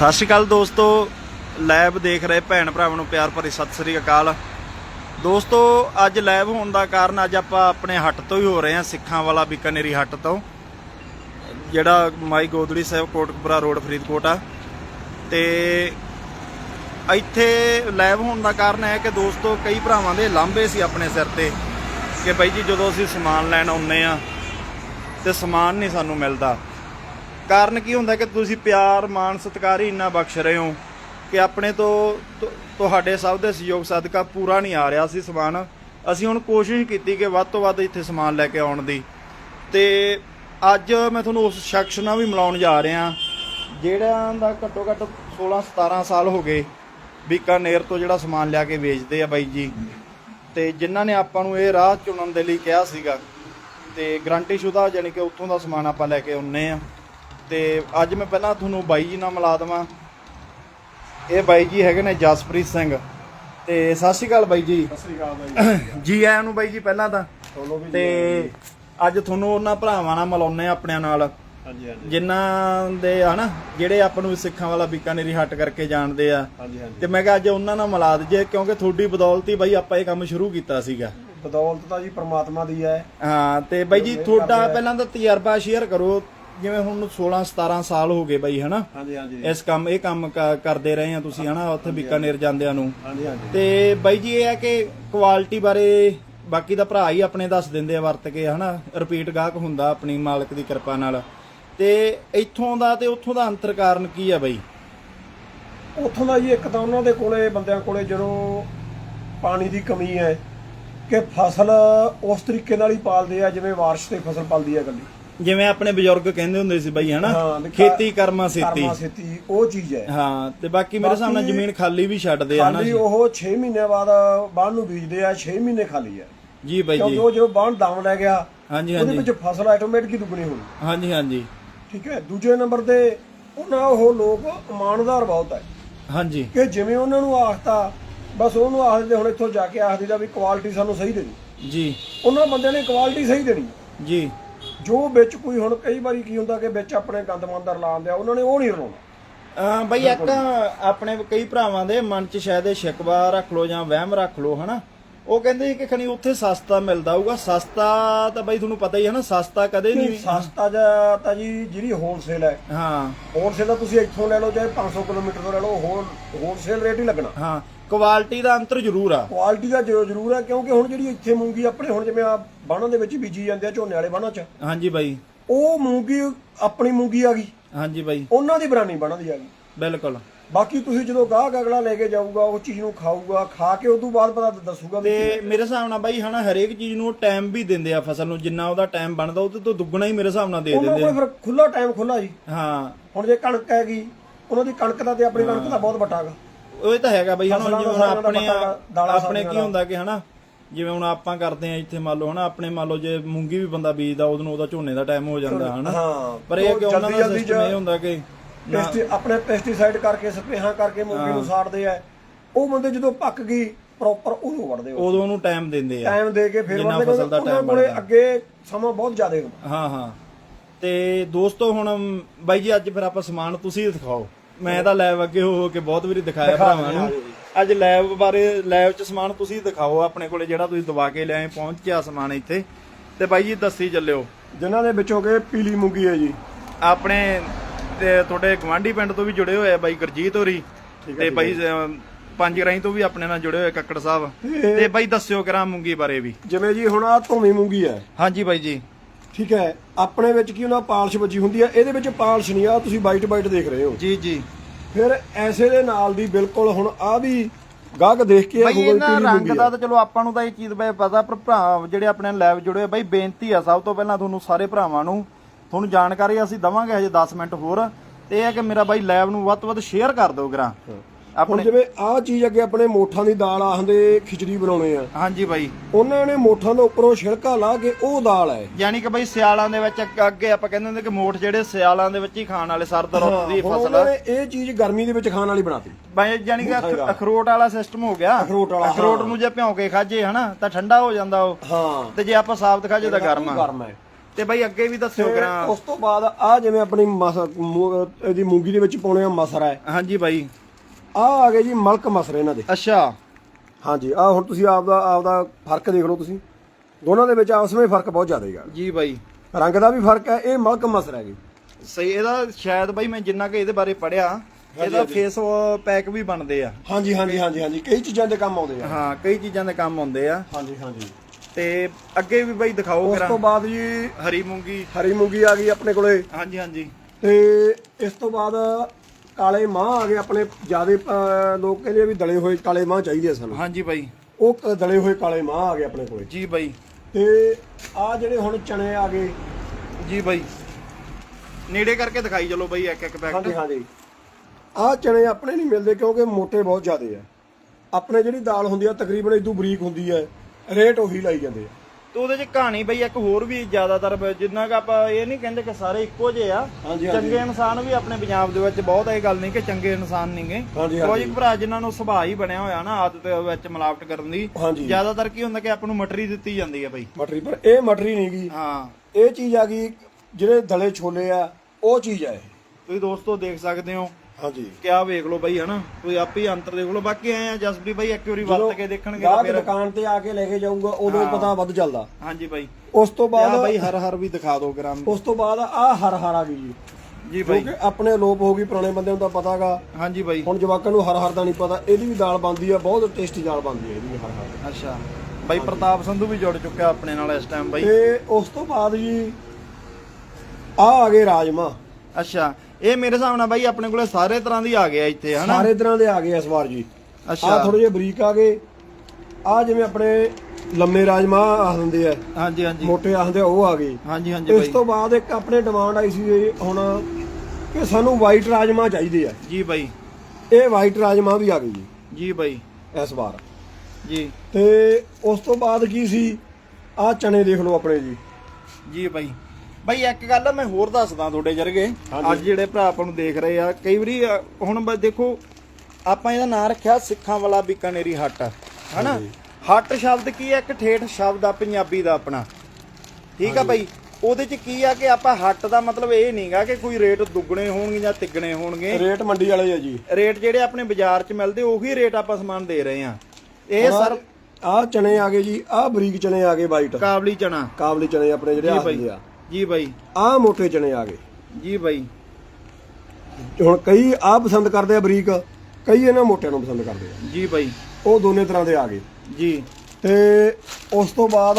ਸਤਿ ਸ਼੍ਰੀ ਅਕਾਲ ਦੋਸਤੋ। ਲਾਈਵ ਦੇਖ ਰਹੇ ਭੈਣ ਭਰਾਵਾਂ ਨੂੰ ਪਿਆਰ ਭਰੀ ਸਤਿ ਸ਼੍ਰੀ ਅਕਾਲ। ਦੋਸਤੋ, ਅੱਜ ਲਾਈਵ ਹੋਣ ਦਾ ਕਾਰਨ ਅੱਜ ਆਪਾਂ ਆਪਣੇ ਹੱਟ ਤੋਂ ਹੀ ਹੋ ਰਹੇ ਹਾਂ, ਸਿੱਖਾਂ ਵਾਲਾ ਬੀਕਾਨੇਰੀ ਹੱਟ ਤੋਂ। ਜਿਹੜਾ ਮਾਈ ਗੋਦੜੀ ਸਾਹਿਬ ਕੋਟਕਪੁਰਾ ਰੋਡ, ਫਰੀਦਕੋਟ ਆ। ਤੇ ਇੱਥੇ ਲਾਈਵ ਹੋਣ ਦਾ ਕਾਰਨ ਹੈ ਕਿ ਦੋਸਤੋ, ਕਈ ਭਰਾਵਾਂ ਦੇ ਲਾਂਭੇ ਸੀ ਆਪਣੇ ਸਿਰ ਤੇ ਕਿ ਬਾਈ ਜੀ ਜਦੋਂ ਅਸੀਂ ਸਮਾਨ ਲੈਣ ਆਉਂਦੇ ਆ ਤੇ ਸਮਾਨ ਨਹੀਂ ਸਾਨੂੰ ਮਿਲਦਾ। ਕਾਰਨ ਕੀ ਹੁੰਦਾ ਕਿ ਤੁਸੀਂ ਪਿਆਰ, ਮਾਣ, ਸਤਿਕਾਰ ਹੀ ਇੰਨਾ ਬਖਸ਼ ਰਹੇ ਹੋ ਕਿ ਆਪਣੇ ਤੋਂ ਤੁ- ਤੁਹਾਡੇ ਸਭ ਦੇ ਸਹਿਯੋਗ ਸਦਕਾ ਪੂਰਾ ਨਹੀਂ ਆ ਰਿਹਾ ਸੀ ਸਮਾਨ। ਅਸੀਂ ਹੁਣ ਕੋਸ਼ਿਸ਼ ਕੀਤੀ ਕਿ ਵੱਧ ਤੋਂ ਵੱਧ ਇੱਥੇ ਸਮਾਨ ਲੈ ਕੇ ਆਉਣ ਦੀ। ਤੇ ਅੱਜ ਮੈਂ ਤੁਹਾਨੂੰ ਉਸ ਸ਼ਖਸ ਨਾਲ ਵੀ ਮਿਲਾਉਣ ਜਾ ਰਿਹਾ। ਜਿਹੜਾ ਦਾ ਘੱਟੋ ਘੱਟ 16 17 ਸਾਲ ਹੋ ਗਏ ਬੀਕਾਨੇਰ ਤੋਂ ਜਿਹੜਾ ਸਮਾਨ ਲਿਆ ਕੇ ਵੇਚਦੇ ਆ ਬਾਈ ਜੀ। ਤੇ ਜਿਨ੍ਹਾਂ ਨੇ ਆਪਾਂ ਨੂੰ ਇਹ ਰਾਹ ਚੁਣਨ ਦੇ ਲਈ ਕਿਹਾ ਸੀਗਾ, ਤੇ ਗਰੰਟੀ ਸ਼ੁਦਾ ਯਾਨੀ ਕਿ ਉੱਥੋਂ ਦਾ ਸਮਾਨ ਆਪਾਂ ਲੈ ਕੇ ਆਉਨੇ ਆ। ਤੇ ਅੱਜ ਮੈਂ ਪਹਿਲਾਂ ਤੁਹਾਨੂੰ ਬਾਈ ਜੀ ਨਾਲ ਮਿਲਾ ਦਵਾਂ। ਇਹ ਬਾਈ ਜੀ ਹੈਗੇ ਨੇ ਜਸਪ੍ਰੀਤ ਸਿੰਘ। ਤੇ ਸਤਿ ਸ਼੍ਰੀ ਅਕਾਲ ਬਾਈ ਜੀ। ਸਤਿ ਸ੍ਰੀ ਅਕਾਲ ਬਾਈ ਜੀ। ਆਇਆਂ ਨੂੰ ਬਾਈ ਜੀ ਪਹਿਲਾਂ ਤਾਂ। ਤੇ ਅੱਜ ਤੁਹਾਨੂੰ ਉਹਨਾਂ ਭਰਾਵਾਂ ਨਾਲ ਮਿਲਾਉਨੇ ਆ ਆਪਣਿਆਂ ਨਾਲ। ਹਾਂਜੀ ਹਾਂਜੀ। ਜਿਨ੍ਹਾਂ ਦੇ ਹਨਾ ਜਿਹੜੇ ਆਪਾਂ ਨੂੰ ਸਿੱਖਾਂ ਵਾਲਾ ਬੀਕਾਨੇਰੀ ਹੱਟ ਕਰਕੇ ਜਾਣਦੇ ਆ। ਹਾਂਜੀ ਹਾਂਜੀ। ਤੇ ਮੈਂ ਕਿਹਾ ਅੱਜ ਉਹਨਾਂ ਨਾਲ ਮਿਲਾ ਦਈਏ ਕਿਉਂਕਿ ਤੁਹਾਡੀ ਬਦੌਲਤ ਹੀ ਬਾਈ ਆਪਾਂ ਇਹ ਕੰਮ ਸ਼ੁਰੂ ਕੀਤਾ ਸੀਗਾ। ਬਦੌਲਤ ਤਾਂ ਜੀ ਪ੍ਰਮਾਤਮਾ ਦੀ ਹੈ। ਹਾਂ ਤੇ ਬਾਈ ਜੀ ਤੁਹਾਡਾ ਪਹਿਲਾਂ ਤਾਂ ਤਜਰਬਾ ਸ਼ੇਅਰ ਕਰੋ। ਜਿਵੇਂ ਹੁਣ 16 17 ਸਾਲ ਹੋ ਗਏ ਬਾਈ ਹਨਾ? ਹਾਂਜੀ ਹਾਂਜੀ। ਇਸ ਕੰਮ ਇਹ ਕੰਮ ਕ- ਕਰਦੇ ਰਹੇ ਆ ਤੁਸੀਂ ਹਨਾ? ਉੱਥੇ ਬੀਕਾਨੇਰ ਜਾਂਦਿਆਂ ਨੂੰ। ਹਾਂਜੀ ਹਾਂਜੀ। ਤੇ ਬਾਈ ਜੀ ਇਹ ਹੈ ਕਿ ਕੁਆਲਿਟੀ ਬਾਰੇ ਬਾਕੀ ਦਾ ਭਰਾ ਹੀ ਆਪਣੇ ਦੱਸ ਦਿੰਦੇ ਆ ਵਰਤ ਕੇ ਹਨਾ? ਰਿਪੀਟ ਗਾਹਕ ਹੁੰਦਾ ਆਪਣੀ ਮਾਲਕ ਦੀ ਕਿਰਪਾ ਨਾਲ। ਤੇ ਇੱਥੋਂ ਦਾ ਤੇ ਉੱਥੋਂ ਦਾ ਅੰਤਰ ਕਾਰਨ ਕੀ ਆ ਬਾਈ? ਉੱਥੋਂ ਦਾ ਜੀ ਇੱਕ ਤਾਂ ਉਹਨਾਂ ਦੇ ਕੋਲੇ ਬੰਦਿਆਂ ਕੋਲੇ ਜਦੋਂ ਪਾਣੀ ਦੀ ਕਮੀ ਹੈ ਕਿ ਫਸਲ ਉਸ ਤਰੀਕੇ ਨਾਲ ਹੀ ਪਾਲਦੇ ਆ ਜਿਵੇਂ ਬਾਰਿਸ਼ ਤੇ ਫਸਲ ਪਲਦੀ ਹੈ ਗੱਲੀ ਜਿਵੇਂ ਆਪਣੇ ਬਜ਼ੁਰਗ ਕਹਿੰਦੇ ਹੁੰਦੇ ਸੀ ਬਾਈ ਹਨਾ? ਹਾਂ, ਵੀ ਖੇਤੀ ਕਰਮਾ ਸੇਤੀ। ਕਰਮਾ ਸੇਤੀ ਉਹ ਚੀਜ਼ ਹੈ। ਹਾਂ ਤੇ ਬਾਕੀ ਮੇਰੇ ਹਿਸਾਬ ਨਾਲ ਬਾਕੀ- ਜ਼ਮੀਨ ਖਾਲੀ ਵੀ ਛੱਡਦੇ ਆ ਹਨਾ ਖਾਲੀ ਉਹ 6 ਮਹੀਨੇ ਬਾਅਦ ਬਾਣ ਨੂੰ ਬੀਜਦੇ ਆ 6 ਮਹੀਨੇ ਖਾਲੀ ਹੈ ਜੀ ਬਾਈ ਕਿਉਂਕਿ ਜੀ ਉਹ ਜਦੋਂ ਬਾਣ ਦਮ ਲੈ ਗਿਆ ਹਾਂਜੀ ਉਹਦੇ ਹਾਂਜੀ। ਵਿੱਚ ਫਸਲ ਆਟੋਮੈਟਿਕ ਹੀ ਦੁੱਗਣੀ ਹੋਣੀ। ਹਾਂਜੀ ਹਾਂਜੀ। ਠੀਕ ਹੈ? ਦੂਜੇ ਨੰਬਰ ਤੇ ਉਹਨਾਂ ਉਹ ਲੋਕ ਇਮਾਨਦਾਰ ਬਹੁਤ ਹੈ। ਹਾਂਜੀ। ਕਿ ਜਿਵੇਂ ਉਹਨਾਂ ਨੂੰ ਆਖਤਾ ਬਸ ਉਹਨੂੰ ਆਖਦੇ ਹੁਣ ਇੱਥੋਂ ਜਾ ਕੇ ਆਖਦੀ ਦਾ ਵੀ ਕੁਆਲਿਟੀ ਸਾਨੂੰ ਸਹੀ ਦੇਣੀ। ਜੀ। ਉਹਨਾਂ ਬੰਦਿਆਂ ਨੇ ਕੁਆਲਿਟੀ ਸਹੀ ਦੇਣੀ। ਜੀ। ਜੋ ਵਿੱਚ ਕੋਈ ਹੁਣ ਕਈ ਵਾਰੀ ਕੀ ਹੁੰਦਾ ਕਿ ਵਿੱਚ ਆਪਣੇ ਗੰਦਮੰਦਰ ਲਾਉਂਦੇ ਆ ਉਹਨਾਂ ਨੇ ਉਹ ਨਹੀਂ ਰਲਾਉਣਾ। ਅਹ ਬਈ ਇੱਕ ਆਪਣੇ ਕਈ ਭਰਾਵਾਂ ਦੇ ਮਨ 'ਚ ਸ਼ਾਇਦ ਇਹ ਸ਼ਿਕਵਾ ਰੱਖ ਲੋ ਜਾਂ ਵਹਿਮ ਰੱਖ ਲੋ ਹਨਾ? ਉਹ ਕਹਿੰਦੇ ਕਿ ਖਣੀ ਉੱਥੇ ਸਸਤਾ ਮਿਲਦਾ ਹੋਊਗਾ। ਸਸਤਾ ਤਾਂ ਬਈ ਤੁਹਾਨੂੰ ਪਤਾ ਹੀ ਹੈ ਨਾ ਸਸਤਾ ਕਦੇ ਨਹੀਂ। ਸਸਤਾ ਜਿਹਾ ਤਾਂ ਜੀ ਜਿਹੜੀ ਹੋਲਸੇਲ ਹੈ। ਹਾਂ। ਹੋਲਸੇਲ ਦਾ ਤੁਸੀਂ ਇੱਥੋਂ ਲੈ ਲਓ ਚਾਹੇ 500 ਕਿਲੋਮੀਟਰ ਤੋਂ ਲੈ ਲਓ ਹੋਲ ਹੋਲਸੇਲ ਰੇਟ ਹੀ ਲੱਗਣਾ। ਹਾਂ ਕੁਆਲਿਟੀ ਦਾ ਅੰਤਰ ਜ਼ਰੂਰ ਆ। ਕੁਆਲਿਟੀ ਦਾ ਜ਼ਰੂਰ ਹੈ ਕਿਉਂਕਿ ਹੁਣ ਜਿਹੜੀ ਇੱਥੇ ਮੂੰਗੀ ਆਪਣੇ ਹੁਣ ਜਿਵੇਂ ਆ ਬਾਣਾਂ ਦੇ ਵਿੱਚ ਬੀਜੀ ਜਾਂਦੇ ਆ ਝੋਨੇ ਵਾਲੇ ਬਾਣਾਂ 'ਚ। ਹਾਂਜੀ ਬਾਈ। ਉਹ ਮੂੰਗੀ ਆਪਣੀ ਮੂੰਗੀ ਆ ਗਈ। ਹਾਂਜੀ ਬਾਈ। ਉਹਨਾਂ ਦੀ ਬਰਾਨੀ ਬਾਣਾਂ ਦੀ ਆ ਗਈ। ਬਿਲਕੁਲ। ਬਾਕੀ ਤੁਸੀਂ ਜਦੋਂ ਗਾਹਕ ਅਗਲਾ ਲੈ ਕੇ ਜਾਊਗਾ ਉਹ ਚੀਜ਼ ਨੂੰ ਖਾਊਗਾ ਖਾ ਕੇ ਤੋਂ ਬਾਅਦ ਪਤਾ ਦੱਸੂਗਾ ਵੀ ਤੇ ਮੇਰੇ ਹਿਸਾਬ ਨਾਲ ਬਾਈ ਹਨਾ ਹਰੇਕ ਚੀਜ਼ ਨੂੰ ਟਾਈਮ ਵੀ ਦਿੰਦੇ ਆ ਫਸਲ ਨੂੰ ਜਿੰਨਾ ਉਹਦਾ ਟਾਈਮ ਬਣਦਾ ਉਹਦੇ ਤੋਂ ਦੁੱਗਣਾ ਹੀ ਮੇਰੇ ਹਿਸਾਬ ਨਾਲ ਦੇ ਉਹਨਾਂ ਦਿੰਦੇ ਕੋਲ ਫਿਰ ਖੁੱਲਾ ਟਾਈਮ ਖੁੱਲਾ ਜੀ। ਆ ਹਾਂ। ਹੁਣ ਜੇ ਕਣਕ ਹੈਗੀ ਉਹਨਾਂ ਦੀ ਕਣਕ ਦਾ ਤੇ ਆਪਣੀ ਕਣਕ ਦਾ ਬਹੁਤ ਵੱਟਾ ਗਾ ਉਹ ਇਹ ਤਾਂ ਹੈਗਾ ਬਈ ਫਸਲਾਂ ਦਾ ਜਿਵੇਂ ਹੁਣ ਸਾਰਿਆਂ ਦਾ ਆਪਣੇ ਪਤਾ ਦਾਲਾਂ ਆਪਣੇ ਕੀ ਸਾਰੀਆਂ ਹੁੰਦਾ ਕਿ ਹਨਾ ਜਿਵੇਂ ਹੁਣ ਆਪਾਂ ਕਰਦੇ ਆ ਇੱਥੇ ਮੰਨ ਲਓ ਹਨਾ ਆਪਣੇ ਮੰਨ ਲਓ ਜੇ ਮੂੰਗੀ ਵੀ ਬੰਦਾ ਬੀਜਦਾ ਉਦੋਂ ਉਹਦਾ ਝੋਨੇ ਦਾ ਟਾਈਮ ਹੋ ਜਾਂਦਾ ਹਨਾ। ਹਾਂ। ਪਰ ਇਹ ਕਿ ਉਹਨਾਂ ਦਾ ਜਲਦੀ ਸਿਸਟਮ ਇਹ ਹੁੰਦਾ ਕਿ ਪੈਸਟੀ ਆਪਣੇ ਪੈਸਟੀਸਾਈਡ ਕਰਕੇ ਸਪਰੇਹਾਂ ਕਰਕੇ ਮੂੰਗੀ ਨੂੰ ਸਾੜਦੇ ਆ। ਉਹ ਬੰਦੇ ਜਦੋਂ ਪੱਕ ਗਈ ਪ੍ਰੋਪਰ ਉਦੋਂ ਵੜਦੇ ਉਹ ਉਦੋਂ ਉਹਨੂੰ ਟਾਈਮ ਦਿੰਦੇ ਆ। ਟਾਈਮ ਦੇ ਕੇ ਫਿਰ ਜਿੰਨਾ ਫਸਲ ਦਾ time ਕੋਲੇ। ਅੱਗੇ ਸਮਾਂ ਬਹੁਤ ਜ਼ਿਆਦਾ ਹਾਂ ਹਾਂ। ਤੇ ਦੋਸਤੋ ਹੁਣ ਬਾਈ ਜੀ ਅੱਜ ਫਿਰ ਆਪਾਂ ਸਮਾਨ ਤੁਸੀਂ ਦਿਖਾਓ। ਮੈਂ ਤਾਂ ਲੈਬ ਅੱਗੇ ਹੋ ਹੋ ਕੇ ਬਹੁਤ ਵਾਰੀ ਦਿਖਾਇਆ ਭਰਾਵਾਂ ਨੂੰ। ਅੱਜ ਲੈਬ ਬਾਰੇ ਲੈਬ 'ਚ ਸਮਾਨ ਤੁਸੀਂ ਦਿਖਾਓ। ਆਪਣੇ ਕੋਲੇ ਜਿਹੜਾ ਤੁਸੀਂ ਦਵਾ ਕੇ ਲਿਆਏ ਪਹੁੰਚਿਆ ਸਮਾਨ ਇੱਥੇ। ਤੇ ਬਾਈ ਜੀ ਦੱਸੀ ਚੱਲਿਓ। ਜਿਨ੍ਹਾਂ ਦੇ ਵਿੱਚੋਂ ਕਿ ਪੀਲੀ ਮੂੰਗੀ ਹੈ ਜੀ। ਆਪਣੇ ਤੁਹਾਡੇ ਗਵਾਂਢੀ ਪਿੰਡ ਤੋਂ ਵੀ ਜੁੜੇ ਹੋਏ ਆ ਬਾਈ ਗੁਰਜੀਤ ਹੋਰੀ ਤੇ ਬਾਈ ਪੰਜ ਗਰਾਈ ਤੋਂ ਵੀ ਆਪਣੇ ਨਾਲ ਜੁੜੇ ਹੋਏ ਕੱਕੜ ਸਾਹਿਬ। ਤੇ ਬਾਈ ਦੱਸਿਓ ਕਰਾਂ ਮੂੰਗੀ ਬਾਰੇ ਵੀ। ਜਿਵੇਂ ਜੀ ਹੁਣ ਆ ਧੂਮੀ ਮੂੰਗੀ ਹੈ। ਹਾਂਜੀ ਬਾਈ ਜੀ। ਠੀਕ ਹੈ ਆਪਣੇ ਵਿੱਚ ਕੀ ਉਹਨਾਂ ਪਾਲਿਸ਼ ਵੱਜੀ ਹੁੰਦੀ ਹੈ ਇਹਦੇ ਵਿੱਚ ਪਾਲਿਸ਼ ਨਹੀਂ ਆ ਤੁਸੀਂ ਵਾਈਟ ਵਾਈਟ ਦੇਖ ਰਹੇ ਹੋ। ਜੀ ਜੀ। ਫਿਰ ਐਸੇ ਦੇ ਨਾਲ ਦੀ ਬਿਲਕੁਲ ਹੁਣ ਆ ਵੀ ਗਾਹਕ ਦੇਖ ਕੇ ਬਾਈ ਇਹਨਾਂ ਰੰਗ ਦਾ ਤਾਂ ਚਲੋ ਆਪਾਂ ਨੂੰ ਤਾਂ ਇਹ ਚੀਜ਼ ਬਾਰੇ ਪਤਾ ਪਰ ਭਰਾ ਜਿਹੜੇ ਆਪਣੇ ਲੈਬ ਜੁੜੇ ਹੋਏ ਬਾਈ ਬੇਨਤੀ ਆ ਸਭ ਤੋਂ ਪਹਿਲਾਂ ਤੁਹਾਨੂੰ ਸਾਰੇ ਭਰਾਵਾਂ ਨੂੰ ਤੁਹਾਨੂੰ ਜਾਣਕਾਰੀ ਅਸੀਂ ਦਵਾਂਗੇ ਹਜੇ 10 ਮਿੰਟ ਹੋਰ। ਤੇ ਇਹ ਹੈ ਕਿ ਮੇਰਾ ਬਾਈ ਲੈਬ ਨੂੰ ਵੱਧ ਤੋਂ ਵੱਧ ਸ਼ੇਅਰ ਕਰ ਦਿਓ ਗਰਾਂ। ਹੁਣ ਆਪਣੇ ਜਿਵੇਂ ਆ ਚੀਜ਼ ਅੱਗੇ ਆਪਣੇ ਮੋਠਾਂ ਦੀ ਦਾਲ ਆਖਦੇ ਖਿਚੜੀ ਬਣਾਉਣੇ ਆ। ਹਾਂਜੀ ਬਾਈ। ਉਹਨਾਂ ਨੇ ਮੋਠਾਂ ਦੇ ਉੱਪਰੋਂ ਛਿਲਕਾ ਲਾ ਕੇ ਉਹ ਦਾਲ ਹੈ। ਯਾਨੀ ਕਿ ਬਾਈ ਸਿਆਲਾਂ ਦੇ ਵਿੱਚ ਅੱਗ- ਅੱਗੇ ਆਪਾਂ ਕਹਿੰਦੇ ਹੁੰਦੇ ਕਿ ਮੋਠ ਜਿਹੜੇ ਸਿਆਲਾਂ ਦੇ ਵਿੱਚ ਹੀ ਖਾਣ ਵਾਲੇ ਸਰਦ ਰੁੱਤ ਦੀ ਹੁਣ ਫਸਲ ਉਹਨਾਂ ਆ। ਨੇ ਇਹ ਚੀਜ਼ ਗਰਮੀ ਦੇ ਵਿੱਚ ਖਾਣ ਵਾਲੀ ਬਣਾਤੀ। ਬਾਈ ਯਾਨੀ ਕਿ ਮੋਠਾ। ਅਖਰੋਟ ਵਾਲਾ ਸਿਸਟਮ ਹੋ ਗਿਆ। ਅਖਰੋਟ ਵਾਲਾ, ਅਖਰੋਟ ਹਾਂ। ਨੂੰ ਜੇ ਭਿਉਂ ਕੇ ਖਾਜੇ ਹਨਾ ਤਾਂ ਠੰਡਾ ਹੋ ਜਾਂਦਾ ਉਹ। ਹਾਂ। ਤੇ ਜੇ ਆਪਾਂ ਸਾਬਤ ਖਾਜੇ ਤਾਂ ਗਰਮ ਆ। ਗਰਮ ਹੈ। ਤੇ ਬਾਈ ਅੱਗੇ ਵੀ ਦੱਸਿਓ ਕਰਾਂ ਉਸ ਤੋਂ ਬਾਅਦ ਆ ਜਿਵੇਂ ਆਪਣੀ ਇਹਦੀ ਮੂੰਗੀ ਦੇ ਵਿੱਚ ਪਾਉਣੇ ਆ ਮਸਰਾ ਹੈ। ਹਾਂਜੀ ਬਾਈ। ਆ ਆ ਗਏ ਜੀ ਮਲਕ ਮਸਰੇ ਇਹਨਾਂ ਦੇ। ਅੱਛਾ। ਹਾਂਜੀ ਆ ਹੁਣ ਤੁਸੀਂ ਆਪ ਦਾ ਆਪ ਦਾ ਫ਼ਰਕ ਦੇਖ ਲਓ ਤੁਸੀਂ। ਦੋਨਾਂ ਦੇ ਵਿੱਚ ਆਪਸ ਵਿੱਚ ਫ਼ਰਕ ਬਹੁਤ ਜ਼ਿਆਦਾ ਹੈਗਾ। ਜੀ ਬਾਈ। ਰੰਗ ਦਾ ਵੀ ਫ਼ਰਕ ਹੈ ਇਹ ਮਲਕ ਮਸਰਾ ਹੈਗੀ। ਸਹੀ ਇਹਦਾ ਸ਼ਾਇਦ ਬਾਈ ਮੈਂ ਜਿੰਨਾ ਕਿ ਇਹਦੇ ਬਾਰੇ ਪੜਿਆ ਇਹਦਾ। ਫੇਸ ਪੈਕ ਵੀ ਬਣਦੇ ਆ। ਹਾਂਜੀ ਹਾਂਜੀ ਹਾਂਜੀ ਹਾਂਜੀ। ਕਈ ਚੀਜ਼ਾਂ ਦੇ ਕੰਮ ਆਉਂਦੇ ਆ। ਹਾਂ ਕਈ ਚੀਜ਼ਾਂ ਦੇ ਕੰਮ ਆਉਂਦੇ ਆ। ਹਾਂਜੀ ਹਾਂਜੀ। ਤੇ ਅੱਗੇ ਵੀ ਬਾਈ ਦਿਖਾਓ ਉਸ ਤੋਂ ਬਾਅਦ ਜੀ ਹਰੀ ਮੂੰਗੀ। ਹਰੀ ਮੂੰਗੀ ਆ ਗਈ ਆਪਣੇ ਕੋਲੇ। ਹਾਂਜੀ ਹਾਂਜੀ। ਤੇ ਇਸ ਤੋਂ ਬਾਅਦ ਕਾਲੇ ਮਾਹ ਆ ਗਏ ਆਪਣੇ ਜਿਆਦੇ ਲੋਕ ਕਹਿੰਦੇ ਆ ਵੀ ਦਲੇ ਹੋਏ ਕਾਲੇ ਮਾਹ ਚਾਹੀਦੇ ਆ ਸਾਨੂੰ। ਹਾਂਜੀ ਬਾਈ। ਉਹ ਕ- ਦਲੇ ਹੋਏ ਕਾਲੇ ਮਾਹ ਆ ਗਏ ਆਪਣੇ ਕੋਲੇ। ਜੀ ਬਾਈ। ਤੇ ਆ ਜਿਹੜੇ ਹੁਣ ਚਣੇ ਆ ਗਏ। ਜੀ ਬਾਈ। ਨੇੜੇ ਕਰਕੇ ਦਿਖਾਈ ਚਲੋ ਬਾਈ ਇੱਕ ਇੱਕ ਹਾਂਜੀ ਪੈਕਟ। ਹਾਂਜੀ ਆ ਚਣੇ ਆਪਣੇ ਨਹੀਂ ਮਿਲਦੇ ਕਿਉਂਕਿ ਮੋਟੇ ਬਹੁਤ ਜ਼ਿਆਦੇ ਆ। ਆਪਣੇ ਜਿਹੜੀ ਦਾਲ ਹੁੰਦੀ ਆ ਤਕਰੀਬਨ ਇਦੋਂ ਬਰੀਕ ਹੁੰਦੀ ਹੈ ਰੇਟ ਉਹੀ ਲਾਈ ਜਾਂਦੇ ਆ। ਤੇ ਉਹਦੇ ਚ ਕਹਾਣੀ ਬਈ ਇੱਕ ਹੋਰ ਵੀ ਜ਼ਿਆਦਾਤਰ ਬ- ਜਿੰਨਾ ਕਿ ਆਪਾਂ ਇਹ ਨਹੀਂ ਕਹਿੰਦੇ ਕਿ ਸਾਰੇ ਇੱਕੋ ਜਿਹੇ ਆ। ਹਾਂਜੀ, ਹਾਂਜੀ। ਚੰਗੇ ਇਨਸਾਨ ਵੀ ਆਪਣੇ ਪੰਜਾਬ ਦੇ ਵਿੱਚ ਬਹੁਤ ਇਹ ਗੱਲ ਨਹੀਂ ਕਿ ਚੰਗੇ ਇਨਸਾਨ ਨਹੀਂਗੇ। ਹਾਂਜੀ, ਹਾਂਜੀ। ਭਰਾ ਜਿਨ੍ਹਾਂ ਨੂੰ ਸੁਭਾਅ ਹੀ ਬਣਿਆ ਹੋਇਆ ਨਾ ਆਦਤ ਵਿੱਚ ਮਿਲਾਵਟ ਕਰਨ ਦੀ ਹਾਂਜੀ। ਜ਼ਿਆਦਾਤਰ ਕੀ ਹੁੰਦਾ ਕਿ ਆਪਾਂ ਨੂੰ ਮਟਰੀ ਦਿੱਤੀ ਜਾਂਦੀ ਹੈ ਬਈ। ਮਟਰੀ ਪਰ ਇਹ ਮਟਰੀ ਨਹੀਂ ਗਈ ਹਾਂ। ਇਹ ਚੀਜ਼ ਆ ਗਈ ਜਿਹੜੇ ਦਲੇ ਛੋਲੇ ਆ ਉਹ ਚੀਜ਼ ਆ ਇਹ। ਤੁਸੀਂ ਦੋਸਤੋ ਦੇਖ ਸਕਦੇ ਹੋ ਹਾਂਜੀ। ਕਿਆ ਵੇਖ ਲਓ ਬਈ ਹਨਾ? ਤੁਸੀਂ ਆਪੇ ਹੀ ਅੰਤਰ ਦੇਖ ਲਓ। ਬਾਕੀ ਐ ਆ ਜਸਪ੍ਰੀਤ ਬਾਈ ਇੱਕ ਵਾਰੀ ਵਰਤ ਕੇ ਦੇਖਣਗੇ ਤਾਂ ਗਾਹਕ ਫਿਰ ਦੁਕਾਨ ਤੇ ਆ ਕੇ ਲੈ ਕੇ ਜਾਊਗਾ ਉਦੋਂ ਹਾਂ। ਪਤਾ ਵੱਧ ਚੱਲਦਾ। ਹਾਂਜੀ ਬਾਈ। ਉਸ ਤੋਂ ਆ ਬਾਅਦ ਬਾਈ ਹਰ ਹਰ ਵੀ ਦਿਖਾ ਦਿਓ ਗ੍ਰਾਮ। ਉਸ ਤੋਂ ਬਾਅਦ ਆ ਹਰ ਹਰ ਆ ਗਈ ਜੀ। ਜੀ ਬਾਈ। ਕਿਉਂਕਿ ਆਪਣੇ ਲੋਪ ਹੋ ਗਈ ਪੁਰਾਣੇ ਬੰਦਿਆਂ ਨੂੰ ਤਾਂ ਪਤਾਗਾ। ਹਾਂਜੀ ਬਾਈ। ਹੁਣ ਜਵਾਕਾਂ ਨੂੰ ਹਰ ਹਰ ਦਾ ਨਹੀਂ ਪਤਾ। ਇਹਦੀ ਵੀ ਦਾਲ ਬਣਦੀ ਆ ਬਹੁਤ ਟੇਸਟੀ ਦਾਲ ਬਣਦੀ ਆ ਇਹਦੀ ਵੀ ਹਰ ਹਰ। ਅੱਛਾ। ਬਾਈ ਪ੍ਰਤਾਪ ਸੰਧੂ ਵੀ ਜੁੜ ਚੁੱਕਿਆ ਆਪਣੇ ਨਾਲ ਇਸ ਟਾਈਮ ਬਾਈ। ਤੇ ਉਸ ਤੋਂ ਬਾਅਦ ਜੀ ਆ ਆ ਗਏ ਰਾਜਮਾ। ਅੱਛਾ। ਇਹ ਮੇਰੇ ਹਿਸਾਬ ਨਾਲ ਬਾਈ ਆਪਣੇ ਕੋਲੇ ਸਾਰੇ ਤਰ੍ਹਾਂ ਦੀ ਆ ਗਿਆ ਇੱਥੇ ਹਨਾ? ਸਾਰੇ ਤਰ੍ਹਾਂ ਦੇ ਆ ਗਏ ਇਸ ਵਾਰ ਜੀ। ਆ ਥੋੜੇ ਜਿਹੇ ਬਰੀਕ ਆ ਗਏ। ਆ ਜਿਵੇਂ ਆਪਣੇ ਲੰਮੇ ਰਾਜਮਾ ਆ ਹੁੰਦੇ ਆ। ਹਾਂਜੀ ਹਾਂਜੀ। ਮੋਟੇ ਆ ਹੁੰਦੇ ਉਹ ਆ ਗਏ। ਹਾਂਜੀ ਹਾਂਜੀ ਇਸ ਤੋਂ ਬਾਅਦ ਇੱਕ ਆਪਣੇ ਡਿਮਾਂਡ ਆਈ ਸੀ ਹੁਣ ਕਿ ਸਾਨੂੰ ਵਾਈਟ ਰਾਜਮਾ ਚਾਹੀਦੇ ਆ। ਜੀ ਬਾਈ। ਇਹ ਵਾਈਟ ਰਾਜਮਾ ਵੀ ਆ ਗਏ ਜੀ ਜੀ ਬਾਈ। ਇਸ ਵਾਰ। ਜੀ। ਤੇ ਉਸ ਤੋਂ ਬਾਅਦ ਕੀ ਸੀ? ਆ ਚਨੇ ਦੇਖ ਲਓ ਆਪਣੇ ਜੀ। ਜੀ ਬਾਈ। ਬਾਈ ਇੱਕ ਗੱਲ ਮੈਂ ਹੋਰ ਦੱਸਦਾ ਤੁਹਾਡੇ ਜਰਗੇ। ਅੱਜ ਜਿਹੜੇ ਭਰਾ ਆਪਾਂ ਨੂੰ ਦੇਖ ਰਹੇ ਆ ਕਈ ਵਾਰੀ ਅ, ਹੁਣ ਬਸ ਦੇਖੋ ਆਪਾਂ ਇਹਦਾ ਨਾਂ ਰੱਖਿਆ ਸਿੱਖਾਂ ਵਾਲਾ ਬੀਕਾਨੇਰੀ ਹੱਟ। ਹਨਾ। ਹੱਟ ਸ਼ਬਦ ਕੀ ਹੈ ਇੱਕ ਠੇਠ ਸ਼ਬਦ ਆ ਪੰਜਾਬੀ ਦਾ ਆਪਣਾ। ਠੀਕ ਆ ਬਾਈ? ਉਹਦੇ ਚ ਕੀ ਆ ਕਿ ਆਪਾਂ ਹੱਟ ਦਾ ਮਤਲਬ ਇਹ ਨਹੀਂਗਾ ਕਿ ਕੋਈ ਰੇਟ ਦੁੱਗਣੇ ਹੋਣਗੇ ਜਾਂ ਤਿੱਗਣੇ ਹੋਣਗੇ। ਰੇਟ ਮੰਡੀ ਵਾਲੇ ਆ ਜੀ। ਰੇਟ ਜਿਹੜੇ ਆਪਣੇ ਬਾਜ਼ਾਰ 'ਚ ਮਿਲਦੇ ਉਹੀ ਰੇਟ ਆਪਾਂ ਸਮਾਨ ਦੇ ਰਹੇ ਆ। ਇਹ ਸਰ ਆ ਚਨੇ ਆ ਗਏ ਜੀ ਆ ਬਰੀਕ ਚਨੇ ਆ ਗਏ ਵਾਈਟ ਕਾਬਲੀ ਚਨਾ। ਕਾਬਲੀ ਚਨੇ ਆਪਣੇ ਜਿਹੜੇ ਆ ਹੁੰਦੇ ਆ। ਜੀ ਬਾਈ। ਆ ਮੋਟੇ ਚਨੇ ਆ ਗਏ। ਜੀ ਬਾਈ। ਹੁਣ ਕਈ ਆ ਪਸੰਦ ਕਰਦੇ ਆ ਬਰੀਕ ਕਈ ਇਹਨਾਂ ਮੋਟਿਆਂ ਨੂੰ ਪਸੰਦ ਕਰਦੇ ਆ। ਜੀ ਬਾਈ। ਉਹ ਦੋਨੇ ਤਰ੍ਹਾਂ ਦੇ ਆ ਗਏ। ਜੀ। ਤੇ ਉਸ ਤੋਂ ਬਾਅਦ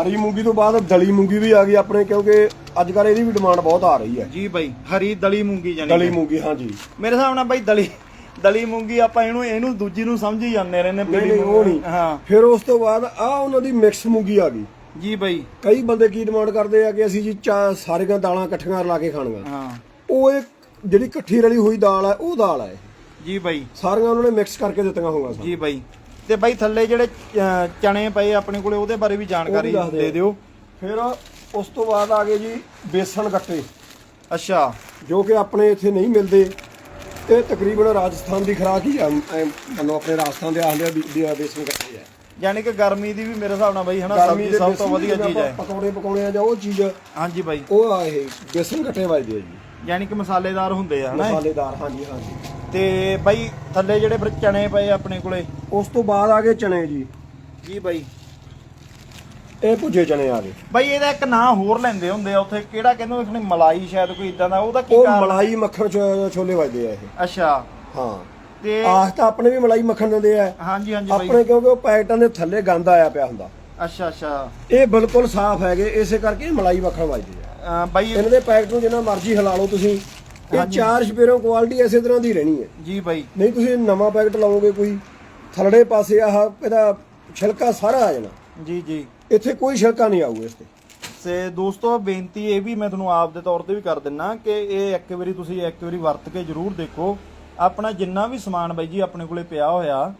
ਹਰੀ ਮੂੰਗੀ ਤੋਂ ਬਾਅਦ ਦਲੀ ਮੂੰਗੀ ਵੀ ਆ ਗਈ ਆਪਣੇ ਕਿਉਂਕਿ ਅੱਜ ਕੱਲ ਇਹਦੀ ਵੀ ਡਿਮਾਂਡ ਬਹੁਤ ਆ ਰਹੀ ਹੈ। ਜੀ ਬਾਈ ਹਰੀ ਦਲੀ ਮੂੰਗੀ ਜਾਨੀ ਦਲੀ। ਮੂੰਗੀ ਹਾਂਜੀ ਮੇਰੇ ਹਿਸਾਬ ਨਾਲ ਬਾਈ ਦਲੀ ਦਲੀ ਮੂੰਗੀ ਆਪਾਂ ਇਹਨੂੰ ਇਹਨੂੰ ਦੂਜੀ ਨੂੰ ਸਮਝੀ ਜਾਂਦੇ ਰਹਿੰਦੇ ਨਹੀਂ ਉਹ। ਨਹੀਂ। ਹਾਂ। ਫਿਰ ਉਸ ਤੋਂ ਬਾਅਦ ਆ ਉਹਨਾਂ ਦੀ ਮਿਕਸ ਮੂੰਗੀ ਆ ਗਈ। ਜੀ ਬਾਈ। ਕਈ ਬੰਦੇ ਕੀ ਡਿਮਾਂਡ ਕਰਦੇ ਆ ਕਿ ਅਸੀਂ ਜੀ ਚਾ ਸਾਰੀਆਂ ਦਾਲਾਂ ਇਕੱਠੀਆਂ ਰਲਾ ਕੇ ਖਾਣੀਆਂ। ਹਾਂ। ਉਹ ਇੱਕ ਜਿਹੜੀ ਇਕੱਠੀ ਰਲੀ ਹੋਈ ਦਾਲ ਹੈ ਉਹ ਦਾਲ ਹੈ ਜੀ ਬਾਈ। ਸਾਰੀਆਂ ਉਹਨਾਂ ਨੇ ਮਿਕਸ ਕਰਕੇ ਦਿੱਤੀਆਂ ਸਾਨੂੰ। ਜੀ ਬਾਈ। ਤੇ ਬਾਈ ਥੱਲੇ ਜਿਹੜੇ ਅਹ, ਚਣੇ ਪਏ ਆਪਣੇ ਕੋਲੇ ਉਹਦੇ ਬਾਰੇ ਵੀ ਜਾਣਕਾਰੀ ਉਹ ਵੀ ਦੱਸ ਦਿਓ। ਦੇ ਦਿਓ। ਫਿਰ ਉਸ ਤੋਂ ਬਾਅਦ ਆ ਗਏ ਜੀ ਬੇਸਣ ਗੱਟੇ। ਅੱਛਾ। ਜੋ ਕਿ ਆਪਣੇ ਇੱਥੇ ਨਹੀਂ ਮਿਲਦੇ। ਇਹ ਤਕਰੀਬਨ ਰਾਜਸਥਾਨ ਦੀ ਖਰਾਕ ਹੀ ਆ। ਐਂ ਮੰਨੋ ਆਪਣੇ ਰਾਜਸਥਾਨ ਦੇ ਆਂਦੇ ਆ ਵੀ ਵੀ ਆ ਬੇਸਣ ਗੱਟੇ ਆ। ਯਾਨੀ ਕਿ ਗਰਮੀ ਦੀ ਵੀ ਮੇਰੇ ਹਿਸਾਬ ਨਾਲ ਬਾਈ ਹਨਾ ਗਰਮੀ ਸਬਜ਼ੀ ਦੇ ਸਭ ਤੋਂ ਬੇਸਣ ਵਧੀਆ ਜਿਵੇਂ ਚੀਜ਼ ਹੈ। ਆਪਾਂ ਪਕੌੜੇ ਪਕਾਉਣੇ ਆ ਜਾਂ ਉਹ ਚੀਜ਼ ਹਾਂਜੀ ਬਾਈ। ਉਹ ਆ ਇਹ ਬੇਸਣ ਗੱਟੇ ਵੱਜਦੇ ਆ ਜੀ। ਯਾਨੀ ਕਿ ਮਸਾਲੇਦਾਰ ਹੁੰਦੇ ਆ ਹਨਾ ਇਹ? ਮਸਾਲੇਦਾਰ ਹਾਂਜੀ ਹਾਂਜੀ। ਤੇ ਬਾਈ ਥੱਲੇ ਜਿਹੜੇ ਫਿਰ ਚਣੇ ਪਏ ਆ ਆਪਣੇ ਕੋਲੇ? ਉਸ ਤੋਂ ਬਾਅਦ ਆ ਗਏ ਚਨੇ ਜੀ। ਜੀ ਬਾਈ। ਇਹ ਭੁੱਜੇ ਚਨੇ ਆ ਗਏ। ਬਾਈ ਇਹਦਾ ਇੱਕ ਨਾਂ ਹੋਰ ਲੈਂਦੇ ਹੁੰਦੇ ਆ ਉੱਥੇ ਕਿਹੜਾ ਕਹਿੰਦੇ ਉਹਨੇ ਮਲਾਈ ਸ਼ਾਇਦ ਕੋਈ ਇਦਾਂ ਦਾ ਉਹਦਾ ਕੀ ਉਹ ਕਾਰਨ? ਮਲਾਈ ਮੱਖਣ ਛੋ- ਛੋਲੇ ਵੱਜਦੇ ਆ ਇਹ। ਅੱਛਾ। ਹਾਂ। ਤੇ ਆਹ ਤਾਂ ਆਪਣੇ ਵੀ ਮਲਾਈ ਮੱਖਣ ਦਿੰਦੇ ਆ। ਹਾਂਜੀ ਹਾਂਜੀ ਬਾਈ। ਆਪਣੇ ਕਿਉਂਕਿ ਉਹ ਪੈਕਟਾਂ ਦੇ ਥੱਲੇ ਗੰਦ ਆਇਆ ਪਿਆ ਹੁੰਦਾ। ਅੱਛਾ ਅੱਛਾ। ਇਹ ਬਿਲਕੁਲ ਸਾਫ਼ ਹੈਗੇ ਇਸੇ ਕਰਕੇ ਮਲਾਈ ਮੱਖਣ ਵੱਜਦੇ ਆ। ਅਹ ਬਾਈ ਇਹਨਾਂ ਦੇ ਪੈਕਟ ਨੂੰ ਜਿੰਨਾ ਮਰਜ਼ੀ ਹਿਲਾ ਲਓ ਤੁਸੀਂ ਇਹ। ਚਾਰ ਸਪੇਰੋਂ ਕੁਆਲਿਟੀ ਇਸੇ ਤਰ੍ਹਾਂ ਦੀ ਰਹਿਣੀ ਹੈ। ਜੀ ਬਾਈ। ਨਹੀਂ ਤੁਸੀਂ ਨਵਾਂ ਪੈਕਟ ਲਾਓਗੇ ਕੋਈ ਥਲੜੇ ਪਾਸੇ ਆਹ ਇਹਦਾ ਛਿਲਕਾ ਸਾਰਾ ਆ ਜਾਣਾ। ਜੀ ਜੀ। ਇੱਥੇ ਕੋਈ ਛਿਲਕਾ ਨਹੀਂ ਆਊਗਾ ਇਸ ਤੇ। ਤੇ ਦੋਸਤੋ ਬੇਨਤੀ ਇਹ ਵੀ ਮੈਂ ਤੁਹਾਨੂੰ ਆਪ ਦੇ ਤੌਰ ਤੇ ਵੀ ਕਰ ਦਿੰਨਾ ਕਿ ਇਹ ਇੱਕ ਵਾਰੀ ਤੁਸੀਂ ਇੱਕ ਵਾਰੀ ਵਰਤ ਕੇ ਜਰੂਰ ਦੇਖੋ। ਆਪਣਾ ਜਿੰਨਾ ਵੀ ਸਮਾਨ ਬਾਈ ਜੀ ਆਪਣੇ ਕੋਲੇ ਪਿਆ ਹੋਇਆ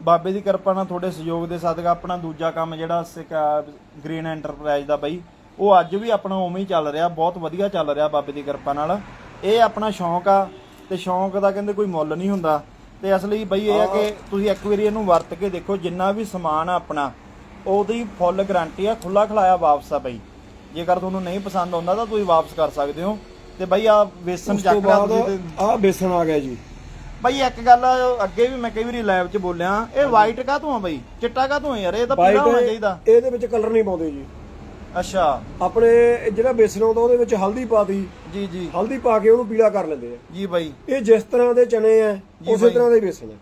ਬਾਬੇ ਦੀ ਕਿਰਪਾ ਨਾਲ ਤੁਹਾਡੇ ਸਹਿਯੋਗ ਦੇ ਸਦਕਾ ਆਪਣਾ ਦੂਜਾ ਕੰਮ ਜਿਹੜਾ ਗ੍ਰੀਨ ਐਂਟਰਪ੍ਰਾਈਜ਼ ਦਾ ਬਾਈ ਉਹ ਅੱਜ ਵੀ ਆਪਣਾ ਉਵੇਂ ਹੀ ਚੱਲ ਰਿਹਾ ਬਹੁਤ ਵਧੀਆ ਚੱਲ ਰਿਹਾ ਬਾਬੇ ਦੀ ਕਿਰਪਾ ਨਾਲ। ਇਹ ਆਪਣਾ ਸ਼ੌਂਕ ਆ ਤੇ ਸ਼ੌਂਕ ਦਾ ਕਹਿੰਦੇ ਕੋਈ ਮੁੱਲ ਨਹੀਂ ਹੁੰਦਾ। ਤੇ ਇਸ ਲਈ ਬਈ ਇਹ ਆ ਕਿ ਤੁਸੀਂ ਇੱਕ ਵਾਰੀ ਇਹਨੂੰ ਵਰਤ ਕੇ ਦੇਖੋ ਜਿੰਨਾ ਵੀ ਸਮਾਨ ਆ ਆਪਣਾ ਉਹਦੀ ਫੁੱਲ ਗਾਰੰਟੀ ਆ ਖੁੱਲਾ ਖਲਾਇਆ ਵਾਪਸ ਆ ਬਈ। ਜੇਕਰ ਤੁਹਾਨੂੰ ਨਹੀਂ ਪਸੰਦ ਆਉਂਦਾ ਤਾਂ ਤੁਸੀਂ ਵਾਪਸ ਕਰ ਸਕਦੇ ਹੋ। ਤੇ ਬਈ ਆ ਵੇਸਣ ਉਸ ਤੋਂ ਚੱਕ ਲਿਆ ਬਾਅਦ ਤੁਸੀਂ ਤੇ ਆਹ ਬੇਸਣ ਆ ਗਿਆ ਜੀ। ਬਈ ਇੱਕ ਗੱਲ ਅੱਗੇ ਵੀ ਮੈਂ ਕਈ ਵਾਰੀ ਲਾਈਵ 'ਚ ਬੋਲਿਆ ਇਹ ਵਾਈਟ ਕਾਹਤੋਂ ਆ ਬਈ? ਚਿੱਟਾ ਕਾਹਤੋਂ ਆ ਯਾਰ? ਇਹ ਤਾਂ ਪੀਲਾ ਹੋਣਾ ਵਾਈਟ ਚਾਹੀਦਾ। ਇਹਦੇ ਵਿੱਚ ਕਲਰ ਨਹੀਂ ਪਾਉਂਦੇ ਜੀ। ਅੱਛਾ। ਆਪਣੇ ਜਿਹੜਾ ਬੇਸਣ ਆਉਂਦਾ ਉਹਦੇ ਵਿੱਚ ਹਲਦੀ ਪਾਤੀ ਜੀ ਜੀ। ਹਲਦੀ ਪਾ ਕੇ ਉਹਨੂੰ ਪੀਲਾ ਕਰ ਲੈਂਦੇ ਆ। ਜੀ ਬਾਈ। ਇਹ ਜਿਸ ਤਰ੍ਹਾਂ ਦੇ ਚਨੇ ਆ ਜੀ ਉਸੇ ਬਾਈ। ਤਰ੍ਹਾਂ ਦਾ ਬੇਸਣ ਹੈ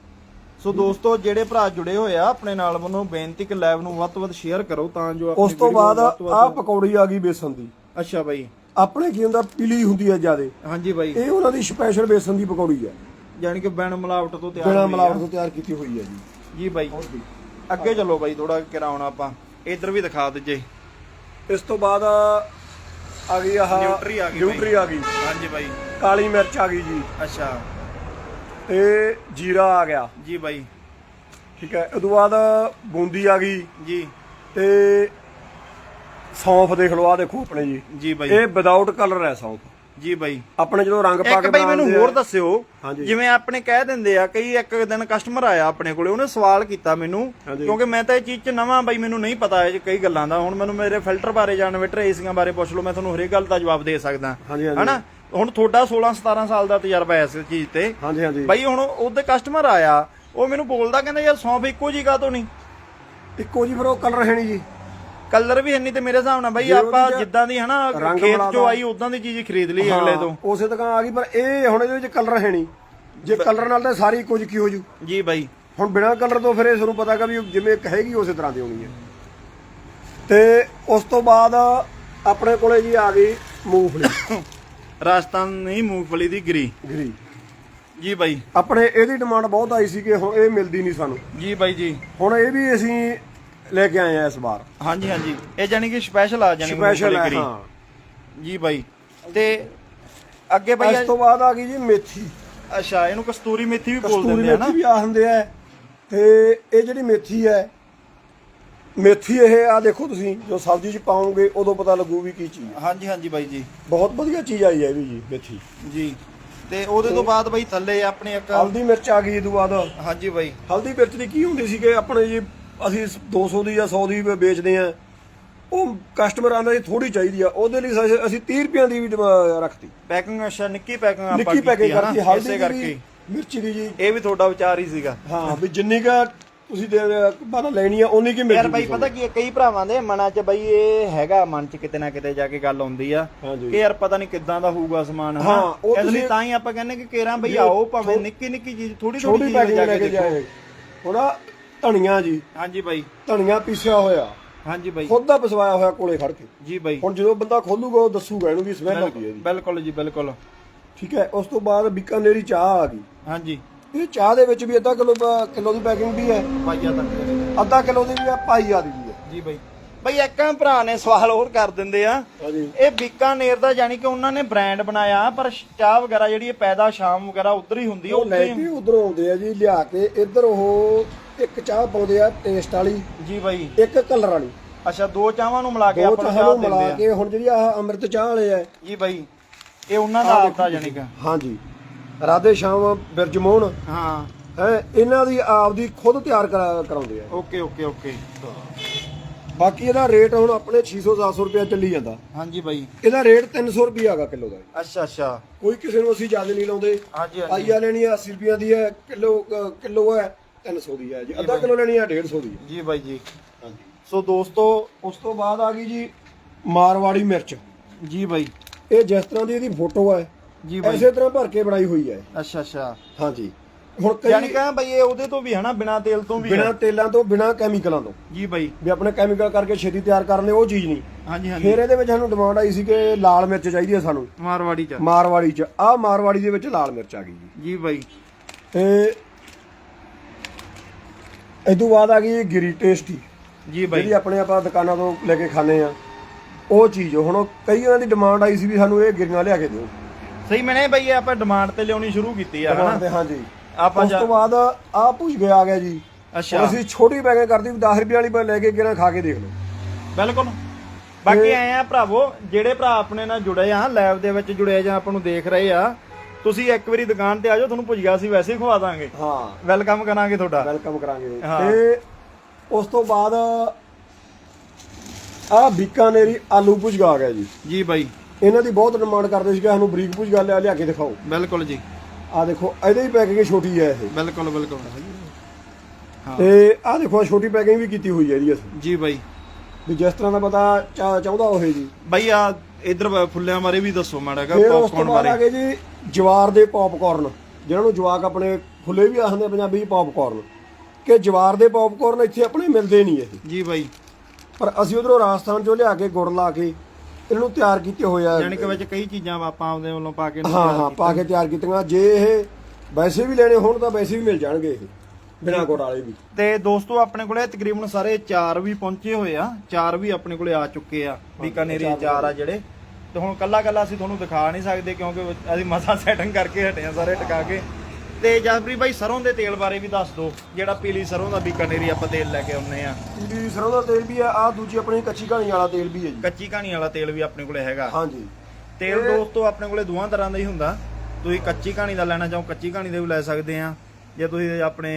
ਸੋ ਦੋਸਤੋ ਜਿਹੜੇ ਭਰਾ ਜੁੜੇ ਹੋਏ ਆ ਆਪਣੇ ਨਾਲ ਮੈਨੂੰ ਬੇਨਤੀ ਕਿ ਲਾਈਵ ਨੂੰ ਵੱਧ ਤੋਂ ਵੱਧ ਸ਼ੇਅਰ ਕਰੋ ਤਾਂ ਜੋ ਆਪਣੀ ਉਸ ਤੋਂ video ਬਾਅਦ ਵੱਧ ਤੋਂ ਵੱਧ- ਆਹ ਪਕੌੜੀ ਆ ਗਈ ਬੇਸਣ ਦੀ। ਅੱਛਾ ਬਾਈ। ਆਪਣੇ ਕੀ ਹੁੰਦਾ ਪੀਲੀ ਹੁੰਦੀ ਹੈ ਜਿਆਦੇ। ਹਾਂਜੀ ਬਾਈ। ਇਹ ਉਹਨਾਂ ਦੀ ਸਪੈਸ਼ਲ ਬੇਸਣ ਦੀ ਪਕੌੜੀ ਹੈ ਯਾਨੀ ਕਿ ਬਿਨ ਮਿਲਾਵਟ ਤੋਂ ਤਿਆਰ ਬਿਨਾਂ ਹੋਈ। ਮਿਲਾਵਟ ਤੋਂ ਤਿਆਰ ਕੀਤੀ ਹੋਈ ਹੈ ਜੀ। ਜੀ ਬਾਈ। ਅੱਗੇ ਚੱਲੋ ਬਾਈ ਥੋੜਾ ਕਰਾਉਣਾ ਆਪਾਂ। ਇੱਧਰ ਵੀ ਦਿਖਾ ਦਿਜੇ ਇਸ ਤੋਂ ਬਾਅਦ ਆ ਗਈ ਆਹ ਨਿਊਟਰੀ ਆ ਗਈ ਬਾਈ। ਨਿਊਟਰੀ ਆ ਗਈ। ਹਾਂਜੀ ਬਾਈ। ਕਾਲੀ ਮਿਰਚ ਆ ਗਈ ਜੀ। ਅੱਛਾ। ਤੇ ਜੀਰਾ ਆ ਗਿਆ। ਜੀ ਬਾਈ। ਠੀਕ ਹੈ ਤੋਂ ਬਾਅਦ ਬੂੰਦੀ ਆ ਗਈ। ਜੀ। ਤੇ ਸੌਂਫ ਦੇਖ ਲਓ ਆ ਦੇਖੋ ਆਪਣੇ ਜੀ। ਜੀ ਬਾਈ। ਇਹ ਵਿਦਆਊਟ ਕਲਰ ਹੈ ਸੌਂਫ। ਜੀ ਬਾਈ। ਆਪਣੇ ਜਦੋਂ ਰੰਗ ਪਾ ਕੇ ਬਾਈ ਮੈਨੂੰ ਹੋਰ ਦੱਸਿਓ। ਜਿਵੇਂ ਆਪਣੇ ਕਹਿ ਦਿੰਦੇ ਆ ਕਈ ਇੱਕ ਦਿਨ ਕਸਟਮਰ ਆਇਆ ਆਪਣੇ ਕੋਲੇ ਉਹਨੇ ਸਵਾਲ ਕੀਤਾ ਮੈਨੂੰ। ਕਿਉਂਕਿ ਮੈਂ ਤਾਂ ਇਹ ਚੀਜ਼ 'ਚ ਨਵਾਂ ਬਾਈ ਮੈਨੂੰ ਨਹੀਂ ਪਤਾ ਇਹ 'ਚ ਕਈ ਗੱਲਾਂ ਦਾ। ਹੁਣ ਮੈਨੂੰ ਮੇਰੇ ਫਿਲਟਰ ਬਾਰੇ ਜਾਣ ਰੇਸਿੰਗਾਂ ਬਾਰੇ ਪੁੱਛ ਲਓ ਮੈਂ ਤੁਹਾਨੂੰ ਹਰੇਕ ਗੱਲ ਦਾ ਜਵਾਬ ਦੇ ਸਕਦਾ। ਹਨਾ? ਹੁਣ ਤੁਹਾਡਾ 16 17 ਸਾਲ ਦਾ ਤਜਰਬਾ ਹੈ ਇਸ ਚੀਜ਼ ਤੇ। ਹਾਂਜੀ ਹਾਂਜੀ। ਬਾਈ ਹੁਣ ਉਹਦੇ ਕਸਟਮਰ ਆਇਆ ਉਹ ਮੈਨੂੰ ਬੋਲਦਾ ਕਹਿੰਦਾ ਯਾਰ ਸੌਂਫ ਇੱਕੋ ਜੀ ਕਾਹਤੋਂ ਨਹੀਂ ਇੱਕੋ ਜੀ ਫਿਰ ਉਹ ਕਲਰ ਹੈ ਨਹੀਂ ਜੀ। ਕਲਰ ਵੀ ਹੈ ਨਹੀਂ ਤੇ ਮੇਰੇ ਹਿਸਾਬ ਨਾਲ ਬਾਈ ਆਪਾਂ ਜਿੱਦਾਂ ਦੀ ਹਨਾ ਖੇਤ ਚੋਂ। ਆਈ ਉਦਾਂ ਦੀ ਚੀਜ਼ ਖਰੀਦ ਲਈ ਅਗਲੇ ਤੋਂ। ਉਸੇ ਤਰ੍ਹਾਂ ਆ ਗਈ ਪਰ ਇਹ ਹੁਣ ਇਹਦੇ ਵਿੱਚ ਕਲਰ ਹੈ ਨਹੀਂ। ਜੇ ਕਲਰ ਨਾਲ ਤਾਂ ਸਾਰੀ ਕੁਝ ਕੀ ਹੋ ਜੂ ਜੀ ਬਾਈ। ਹੁਣ ਬਿਨਾਂ ਕਲਰ ਤੋਂ ਫਿਰ ਇਹ ਤੁਹਾਨੂੰ ਪਤਾ ਕਿ ਵੀ ਜਿਵੇਂ ਕਹੇਗੀ ਉਸੇ ਤਰ੍ਹਾਂ ਦੀ ਹੋਣੀ ਹੈ। ਤੇ ਉਸ ਤੋਂ ਬਾਅਦ ਆਪਣੇ ਕੋਲੇ ਜੀ ਆ ਗਈ ਮੂੰਗਫਲੀ। ਰਾਜਸਥਾਨੀ ਮੂੰਗਫਲੀ ਦੀ ਗਰੀ। ਗਰੀ। ਜੀ ਬਾਈ। ਆਪਣੇ ਇਹਦੀ ਡਿਮਾਂਡ ਬਹੁਤ ਆਈ ਸੀ ਕਿ ਹੁਣ ਇਹ ਮਿਲਦੀ ਨਹੀਂ ਸਾਨੂੰ। ਜੀ ਬਾਈ ਜੀ। ਹੁਣ ਇਹ ਵੀ ਅਸੀਂ ਲੈ ਕੇ ਆਏ ਆ ਇਸ ਵਾਰ। ਹਾਂਜੀ ਹਾਂਜੀ। ਇਹ ਜਾਨੀ ਕਿ ਸਪੈਸ਼ਲ ਆ ਜਾਨੀ ਸਪੈਸ਼ਲ ਹੈ। ਹਾਂ। ਜੀ ਬਾਈ। ਤੇ ਅੱਗੇ ਬਾਈ ਇਸ ਤੋਂ ਬਾਅਦ ਆ ਗਈ ਜੀ ਮੇਥੀ। ਅੱਛਾ ਇਹਨੂੰ ਕਸਤੂਰੀ ਮੇਥੀ ਵੀ ਬੋਲ ਕਸਤੂਰੀ ਦਿੰਦੇ ਆ ਨਾ। ਮੇਥੀ ਵੀ ਆ ਹੁੰਦੇ ਆ। ਤੇ ਇਹ ਜਿਹੜੀ ਮੇਥੀ ਹੈ ਮੇਥੀ ਇਹ ਆ ਦੇਖੋ ਤੁਸੀਂ ਜੋ ਸਬਜ਼ੀ 'ਚ ਪਾਉਂਗੇ ਉਦੋਂ ਪਤਾ ਲੱਗੂ ਵੀ ਕੀ ਚੀਜ਼ ਹੈ ਹਾਂਜੀ ਹਾਂਜੀ ਬਾਈ ਜੀ। ਬਹੁਤ ਵਧੀਆ ਚੀਜ਼ ਆਈ ਹੈ ਵੀ ਜੀ ਮੇਥੀ। ਜੀ। ਤੇ ਉਹਦੇ ਤੋਂ ਬਾਅਦ ਬਾਈ ਥੱਲੇ ਆਪਣੇ ਇੱਕ ਹਲਦੀ ਮਿਰਚ ਆ ਗਈ ਇਹ ਤੋਂ ਬਾਅਦ। ਹਾਂਜੀ ਬਾਈ। ਹਲਦੀ ਮਿਰਚ ਦੀ ਕੀ ਹੁੰਦੀ ਸੀ ਕਿ ਆਪਣੇ ਜੀ ਅਸੀਂ 200 ਦੀ ਜਾਂ 100 ਦੀ ਵੇਚਦੇ ਆ ਉਹ ਕਸਟਮਰ ਆਂਦਾ ਜੀ ਥੋੜੀ ਚਾਹੀਦੀ ਆ ਉਹਦੇ ਲਈ ਅਸੀਂ- ਅਸੀਂ 30 ਰੁਪਈਆਂ ਦੀ ਵੀ ਡਿਮਾ- ਰੱਖਤੀ। ਪੈਕਿੰਗ ਅੱਛਾ ਨਿੱਕੀ ਪੈਕਿੰਗ ਆਪਾਂ ਨਿੱਕੀ ਪੈਕਿੰਗ ਕਰਤੀ ਹਲਦੀ ਇਸੇ ਦੀ ਕਰਕੇ। ਵੀ ਮਿਰਚੀ ਦੀ ਜੀ। ਇਹ ਵੀ ਤੁਹਾਡਾ ਵਿਚਾਰ ਹੀ ਸੀਗਾ। ਹਾਂ ਵੀ ਜਿੰਨੀ ਕਾ ਤੁਸੀਂ ਦੇ ਬਾਨਾ ਲੈਣੀ ਆ ਉਨੀ ਕੀ ਮਿਲ ਯਾਰ ਬਾਈ ਪਤਾ ਕੀ ਹੈ, ਕਈ ਭਰਾਵਾਂ ਦੇ ਮਨਾਂ 'ਚ ਬਈ ਇਹ ਹੈਗਾ ਮਨ 'ਚ ਕਿਤੇ ਨਾ ਕਿਤੇ ਜਾ ਕੇ ਗੱਲ ਆਉਂਦੀ ਆ ਹਾਂਜੀ। ਕਿ ਯਾਰ ਪਤਾ ਨਹੀਂ ਕਿੱਦਾਂ ਦਾ ਹੋਊਗਾ ਸਮਾਨ ਹਨਾ? ਹਾਂ, ਉਹ ਇਸ ਲਈ ਤੁਸੀਂ- ਤਾਂ ਹੀ ਆਪਾਂ ਕਹਿੰਦੇ ਕਿ ਕੇਰਾਂ ਬਈ ਆਓ ਭਾਵੇਂ ਨਿੱਕੀ ਨਿੱਕੀ ਚੀਜ਼ ਥੋੜੀ ਛੋਟੀ ਥੋੜੀ ਪੈਕਿੰਗ ਲੈ ਕੇ ਦੇਖੋ। ਜਾਏ। ਹੁਣ ਧਨੀਆ ਜੀ। ਹਾਂਜੀ ਬਾਈ। ਧਨੀਆ ਪੀਸਿਆ ਹੋਇਆ। ਹਾਂਜੀ ਬਾਈ। ਖੁਦ ਦਾ ਪਸਵਾਇਆ ਹੋਇਆ ਕੋਲੇ ਖੜ ਕੇ। ਜੀ ਬਾਈ। ਹੁਣ ਜਦੋਂ ਬੰਦਾ ਖੋਲੂਗਾ ਉਹ ਦੱਸੂਗਾ ਇਹਨੂੰ ਵੀ ਸਮੈਲ ਆਉਂਦੀ ਹੈ ਜੀ। ਬਿਲਕੁਲ ਜੀ ਬਿਲਕੁਲ। ਠੀਕ ਹੈ ਉਸ ਤੋਂ ਬਾਅਦ ਬੀਕਾਨੇਰੀ ਚਾਹ ਆ ਗਈ। ਹਾਂਜੀ। ਇਹ ਚਾਹ ਦੇ ਵਿੱਚ ਵੀ ਅੱਧਾ ਕਿਲੋ ਕਿਲੋ ਦੀ ਪੈਕਿੰਗ ਵੀ ਹੈ। ਪਾਈਆ ਤੱਕ ਅੱਧਾ ਕਿਲੋ ਦੀ ਵੀ ਹੈ ਪਾਈ ਆ ਦੀ ਵੀ ਹੈ। ਜੀ ਬਾਈ। ਬਾਈ ਇੱਕ ਭਰਾ ਨੇ ਸਵਾਲ ਹੋਰ ਕਰ ਦਿੰਦੇ ਆ। ਹਾਂਜੀ। ਇਹ ਬੀਕਾਨੇਰ ਦਾ ਜਾਨੀ ਕਿ ਉਹਨਾਂ ਨੇ ਬ੍ਰਾਂਡ ਬਣਾਇਆ ਪਰ ਚਾਹ ਵਗੈਰਾ ਜਿਹੜੀ ਇਹ ਪੈਦਾ ਸ਼ਾਮ ਵਗੈਰਾ ਉਧਰ ਹੀ ਹੁੰਦੀ ਉਹ ਲੈ ਕੇ ਉਧਰੋਂ ਆਉਂਦੇ ਆ ਜੀ ਲਿਆ ਕੇ। ਇੱਧਰ ਉਹ ਇੱਕ ਚਾਹ ਪਾਉਂਦੇ ਆ ਟੇਸਟ ਵਾਲੀ ਜੀ ਬਾਈ। ਇੱਕ ਕਲਰ ਵਾਲੀ। ਅੱਛਾ ਦੋ ਚਾਹਾਂ ਨੂੰ ਮਿਲਾ ਕੇ ਆਪਾਂ ਨੂੰ ਚਾਹਾਂ ਚਾਹ ਦਿੰਦੇ ਮਿਲਾ ਆ। ਕੇ ਹੁਣ ਜਿਹੜੀ ਆਹ ਅੰਮ੍ਰਿਤ ਚਾਹ ਵਾਲੇ ਆ ਜੀ ਬਾਈ ਇਹ ਉਹਨਾਂ ਦਾ ਆਪਦਾ ਜਾਨੀ ਕਿ। ਹਾਂਜੀ। ਰਾਧੇ ਸ਼ਾਮ ਬਿਰਜਮੋਹਨ। ਹਾਂ। ਹੈ ਇਹਨਾਂ ਦੀ ਆਪਦੀ ਖੁਦ ਤਿਆਰ ਕਰਾ- ਕਰਾਉਂਦੇ ਆ। Okay okay okay. ਬਾਕੀ ਇਹਦਾ ਰੇਟ ਹੁਣ ਆਪਣੇ 600 700 ਰੁਪਏ ਚੱਲੀ ਜਾਂਦਾ। ਹਾਂਜੀ ਬਾਈ। ਇਹਦਾ ਰੇਟ 300 ਰੁਪਏ ਹੈਗਾ ਕਿਲੋ ਦਾ। ਅੱਛਾ ਅੱਛਾ। ਕੋਈ ਕਿਸੇ ਨੂੰ ਅਸੀਂ ਜ਼ਿਆਦਾ ਨਹੀਂ ਲਾਉਂਦੇ। ਹਾਂਜੀ ਹਾਂਜੀ। ਪਾਈਆ ਲੈਣੀ ਆ 80 ਰੁਪਏ ਦੀ ਹੈ ਕਿਲੋ ਅ, ਕਿਲੋ ਹੈ। 300 ਦੀ ਹੈ ਜੀ। ਅੱਧਾ ਕਿਲੋ ਲੈਣੀ ਆ 150 ਦੀ ਹੈ। ਜੀ ਬਾਈ ਜੀ। ਹਾਂਜੀ। ਸੋ ਦੋਸਤੋ ਉਸ ਤੋਂ ਬਾਅਦ ਆ ਗਈ ਜੀ ਮਾਰਵਾੜੀ ਮਿਰਚ। ਜੀ ਬਾਈ। ਇਹ ਜਿਸ ਤਰ੍ਹਾਂ ਦੀ ਇਹਦੀ ਫੋਟੋ ਹੈ ਜੀ ਬਾਈ। ਐਸੇ ਤਰ੍ਹਾਂ ਭਰ ਕੇ ਬਣਾਈ ਹੋਈ ਹੈ। ਅੱਛਾ ਅੱਛਾ। ਹਾਂਜੀ। ਹੁਣ ਯਾਨੀ ਕਈ ਕਿ ਬਾਈ ਇਹ ਉਹਦੇ ਤੋਂ ਵੀ ਹਨਾ ਬਿਨਾ ਤੇਲ ਤੋਂ ਵੀ ਬਿਨਾ ਹੈ। ਤੇਲਾਂ ਤੋਂ ਬਿਨਾ ਕੈਮੀਕਲਾਂ ਤੋਂ। ਜੀ ਬਾਈ। ਵੀ ਆਪਣੇ ਕੈਮੀਕਲ ਕਰਕੇ ਛੇਤੀ ਤਿਆਰ ਕਰਨ ਲਈ ਉਹ ਚੀਜ਼ ਨਹੀਂ। ਹਾਂਜੀ ਹਾਂਜੀ। ਫਿਰ ਇਹਦੇ ਵਿੱਚ ਸਾਨੂੰ ਡਿਮਾਂਡ ਆਈ ਸੀ ਕਿ ਲਾਲ ਮਿਰਚ ਚਾਹੀਦੀ ਹੈ ਸਾਨੂੰ। ਮਾਰਵਾੜੀ ਚ। ਮਾਰਵਾੜੀ ਚ। ਆਹ ਮਾਰਵਾੜੀ ਦੇ ਵਿੱਚ ਲਾਲ ਮਿਰਚ ਆ ਗਈ ਜੀ। ਜੀ ਬਾਈ। ਤੇ ਤੋਂ ਬਾਅਦ ਆ ਗਈ ਗਿਰੀ ਟੇਸਟੀ ਜੀ ਬਾਈ। ਜਿਹੜੀ ਆਪਣੇ ਆਪਾਂ ਦੁਕਾਨਾਂ ਤੋਂ ਲੈ ਕੇ ਖਾਣੇ ਆ ਉਹ ਚੀਜ਼ ਹੁਣ ਉਹ ਕਈਆਂ ਦੀ ਡਿਮਾਂਡ ਆਈ ਸੀ ਵੀ ਸਾਨੂੰ ਇਹ ਗਿਰੀਆਂ ਲਿਆ ਕੇ ਦਿਓ। ਸਹੀ ਮੈਨੇ ਬਾਈ ਇਹ ਆਪਾਂ ਡਿਮਾਂਡ ਤੇ ਲਿਆਉਣੀ ਸ਼ੁਰੂ ਕੀਤੀ ਆ ਦੁਕਾਨ ਤੇ ਹਨਾ ਹਾਂਜੀ। ਆਪਾਂ ਉਸ ਜਾ- ਤੋਂ ਬਾਅਦ ਆਹ ਪੁੱਛ ਗਿਆ ਆ ਗਿਆ ਜੀ। ਹੁਣ ਅੱਛਾ ਅਸੀਂ ਛੋਟੀ ਪੈਕਿੰਗ ਕਰਦੀ 10 ਰੁਪਏ ਵਾਲੀ ਪਾ ਲੈ ਕੇ ਗਿਰਾਂ ਖਾ ਕੇ ਦੇਖ ਲਓ। ਬਿਲਕੁਲ। ਬਾਕੀ ਆਏ ਆ ਭਰਾਵੋ ਜਿਹੜੇ ਭਰਾ ਆਪਣੇ ਨਾਲ ਜੁੜੇ ਆ ਲਾਈਵ ਦੇ ਵਿੱਚ ਜੁੜੇ ਜਾਂ ਆਪਾਂ ਨੂੰ ਦੇਖ ਰਹੇ ਆ ਤੁਸੀਂ ਇੱਕ ਵਾਰੀ ਦੁਕਾਨ ਤੇ ਆ ਜਾਓ ਤੁਹਾਨੂੰ ਭੁਜੀਆ ਸੀ ਵੈਸੇ ਹੀ ਖਵਾ ਦਾਂਗੇ। ਹਾਂ। ਵੈਲਕਮ ਕਰਾਂਗੇ ਤੁਹਾਡਾ। ਵੈਲਕਮ ਕਰਾਂਗੇ। ਹਾਂ। ਤੇ ਉਸ ਤੋਂ ਬਾਅਦ ਆ ਬੀਕਾਨੇਰੀ ਆਲੂ ਭੁਜਗਾ ਆ ਗਿਆ ਜੀ। ਜੀ ਬਾਈ। ਇਹਨਾਂ ਦੀ ਬਹੁਤ ਡਿਮਾਂਡ ਕਰਦੇ ਸੀ ਕਿ ਸਾਨੂੰ ਬਰੀਕ ਭੁਜਗਾ ਲਿਆ ਲਿਆ ਕੇ ਦਿਖਾਓ। ਬਿਲਕੁਲ ਜੀ। ਆ ਦੇਖੋ ਇਹਦੇ ਹੀ ਪੈਕਿੰਗ ਛੋਟੀ ਹੈ ਇਹ। ਬਿਲਕੁਲ ਬਿਲਕੁਲ। ਹਾਂ। ਤੇ ਆ ਦੇਖੋ ਆਹ ਛੋਟੀ ਪੈਕਿੰਗ ਵੀ ਕੀਤੀ ਹੋਈ ਹੈ ਇਹਦੀ ਅਸੀਂ। ਜੀ ਬਾਈ। ਵੀ ਜਿਸ ਤਰ੍ਹਾਂ ਦਾ ਪਤਾ ਚਾ- ਚਾਹੁੰਦਾ ਹੋਏ ਜੀ। ਬਾਈ ਆ ਇਧਰ ਫੁੱਲਿਆਂ ਬਾਰੇ ਵੀ ਦੱਸੋ ਮਾੜਾ ਜਿਹਾ ਫਿਰ ਉਸ ਤੋਂ ਪੌਪਕਾਰਨ ਬਾਅਦ ਆ ਬਾਰੇ ਗਏ ਜੀ ਜਵਾਰ ਦੇ ਪੌਪਕਾਰਨ ਜਿਹਨਾਂ ਨੂੰ ਜਵਾਕ ਆਪਣੇ ਫੁੱਲੇ ਵੀ ਆਖਦੇ ਆ ਪੰਜਾਬੀ ਪੌਪਕਾਰਨ ਕਿ ਜਵਾਰ ਦੇ ਪੌਪਕਾਰਨ ਇੱਥੇ ਆਪਣੇ ਮਿਲਦੇ ਨਹੀਂ ਇਹ। ਜੀ ਬਾਈ। ਪਰ ਅਸੀਂ ਉਧਰੋਂ ਰਾਜਸਥਾਨ ਚੋਂ ਲਿਆ ਕੇ ਗੁੜ ਲਾ ਕੇ ਇਹਨਾਂ ਨੂੰ ਤਿਆਰ ਕੀਤੇ ਹੋਏ ਆ। ਯਾਨੀ ਕਿ ਵਿੱਚ ਕਈ ਚੀਜ਼ਾਂ ਆਪਾਂ ਆਪਦੇ ਵੱਲੋਂ ਪਾ ਕੇ ਹਾਂ ਹਾਂ। ਪਾ ਕੇ ਤਿਆਰ ਕੀਤੀਆਂ। ਜੇ ਇਹ ਵੈਸੇ ਵੀ ਲੈਣੇ ਹੋਣ ਤਾਂ ਵੈਸੇ ਵੀ ਮਿਲ ਜਾਣਗੇ ਇਹ। ਬਿਨਾਂ ਗੁੜ ਵਾਲੇ ਵੀ। ਤੇ ਦੋਸਤੋ ਆਪਣੇ ਕੋਲੇ ਤਕਰੀਬਨ ਸਾਰੇ ਚਾਰ ਵੀ ਪਹੁੰਚੇ ਹੋਏ ਆ। ਚਾਰ ਵੀ ਆਪਣੇ ਕੋਲੇ ਆ ਚੁੱਕੇ ਆ ਬੀਕਾਨੇਰੀ ਚਾਰ ਆ ਜਿਹੜੇ। ਤੇ ਹੁਣ ਕੱਲਾ ਕੱਲਾ ਅਸੀਂ ਤੁਹਾਨੂੰ ਦਿਖਾ ਨਹੀਂ ਸਕਦੇ ਕਿਉਂਕਿ ਅਸੀਂ ਮਸਾ ਸੈਟਿੰਗ ਕਰਕੇ ਹਟੇ ਆ ਸਾਰੇ ਟਿਕਾ ਕੇ। ਤੇ ਜਸਪ੍ਰੀਤ ਬਾਈ ਸਰੋਂ ਦੇ ਤੇਲ ਬਾਰੇ ਵੀ ਦੱਸ ਦਿਓ ਜਿਹੜਾ ਪੀਲੀ ਸਰੋਂ ਦਾ ਬੀਕਾਨੇਰੀ ਆਪਾਂ ਤੇਲ ਲੈ ਕੇ ਆਉਨੇ ਆ। ਪੀਲੀ ਸਰੋਂ ਦਾ ਤੇਲ ਵੀ ਆ ਆ ਦੂਜੀ ਆਪਣੀ ਕੱਚੀ ਘਾਣੀ ਵਾਲਾ ਤੇਲ ਵੀ ਹੈ ਜੀ। ਕੱਚੀ ਕਹਾਣੀ ਵਾਲਾ ਤੇਲ ਵੀ ਆਪਣੇ ਕੋਲੇ ਹੈਗਾ। ਹਾਂਜੀ। ਤੇਲ ਦੋਸਤੋ ਆਪਣੇ ਕੋਲੇ ਦੋਵਾਂ ਤਰ੍ਹਾਂ ਦਾ ਹੀ ਹੁੰਦਾ। ਤੁਸੀਂ ਕੱਚੀ ਕਹਾਣੀ ਦਾ ਲੈਣਾ ਚਾਹੋ ਕੱਚੀ ਕਹਾਣੀ ਦੇ ਵੀ ਲੈ ਸਕਦੇ ਆ। ਜੇ ਤੁਸੀਂ ਆਪਣੇ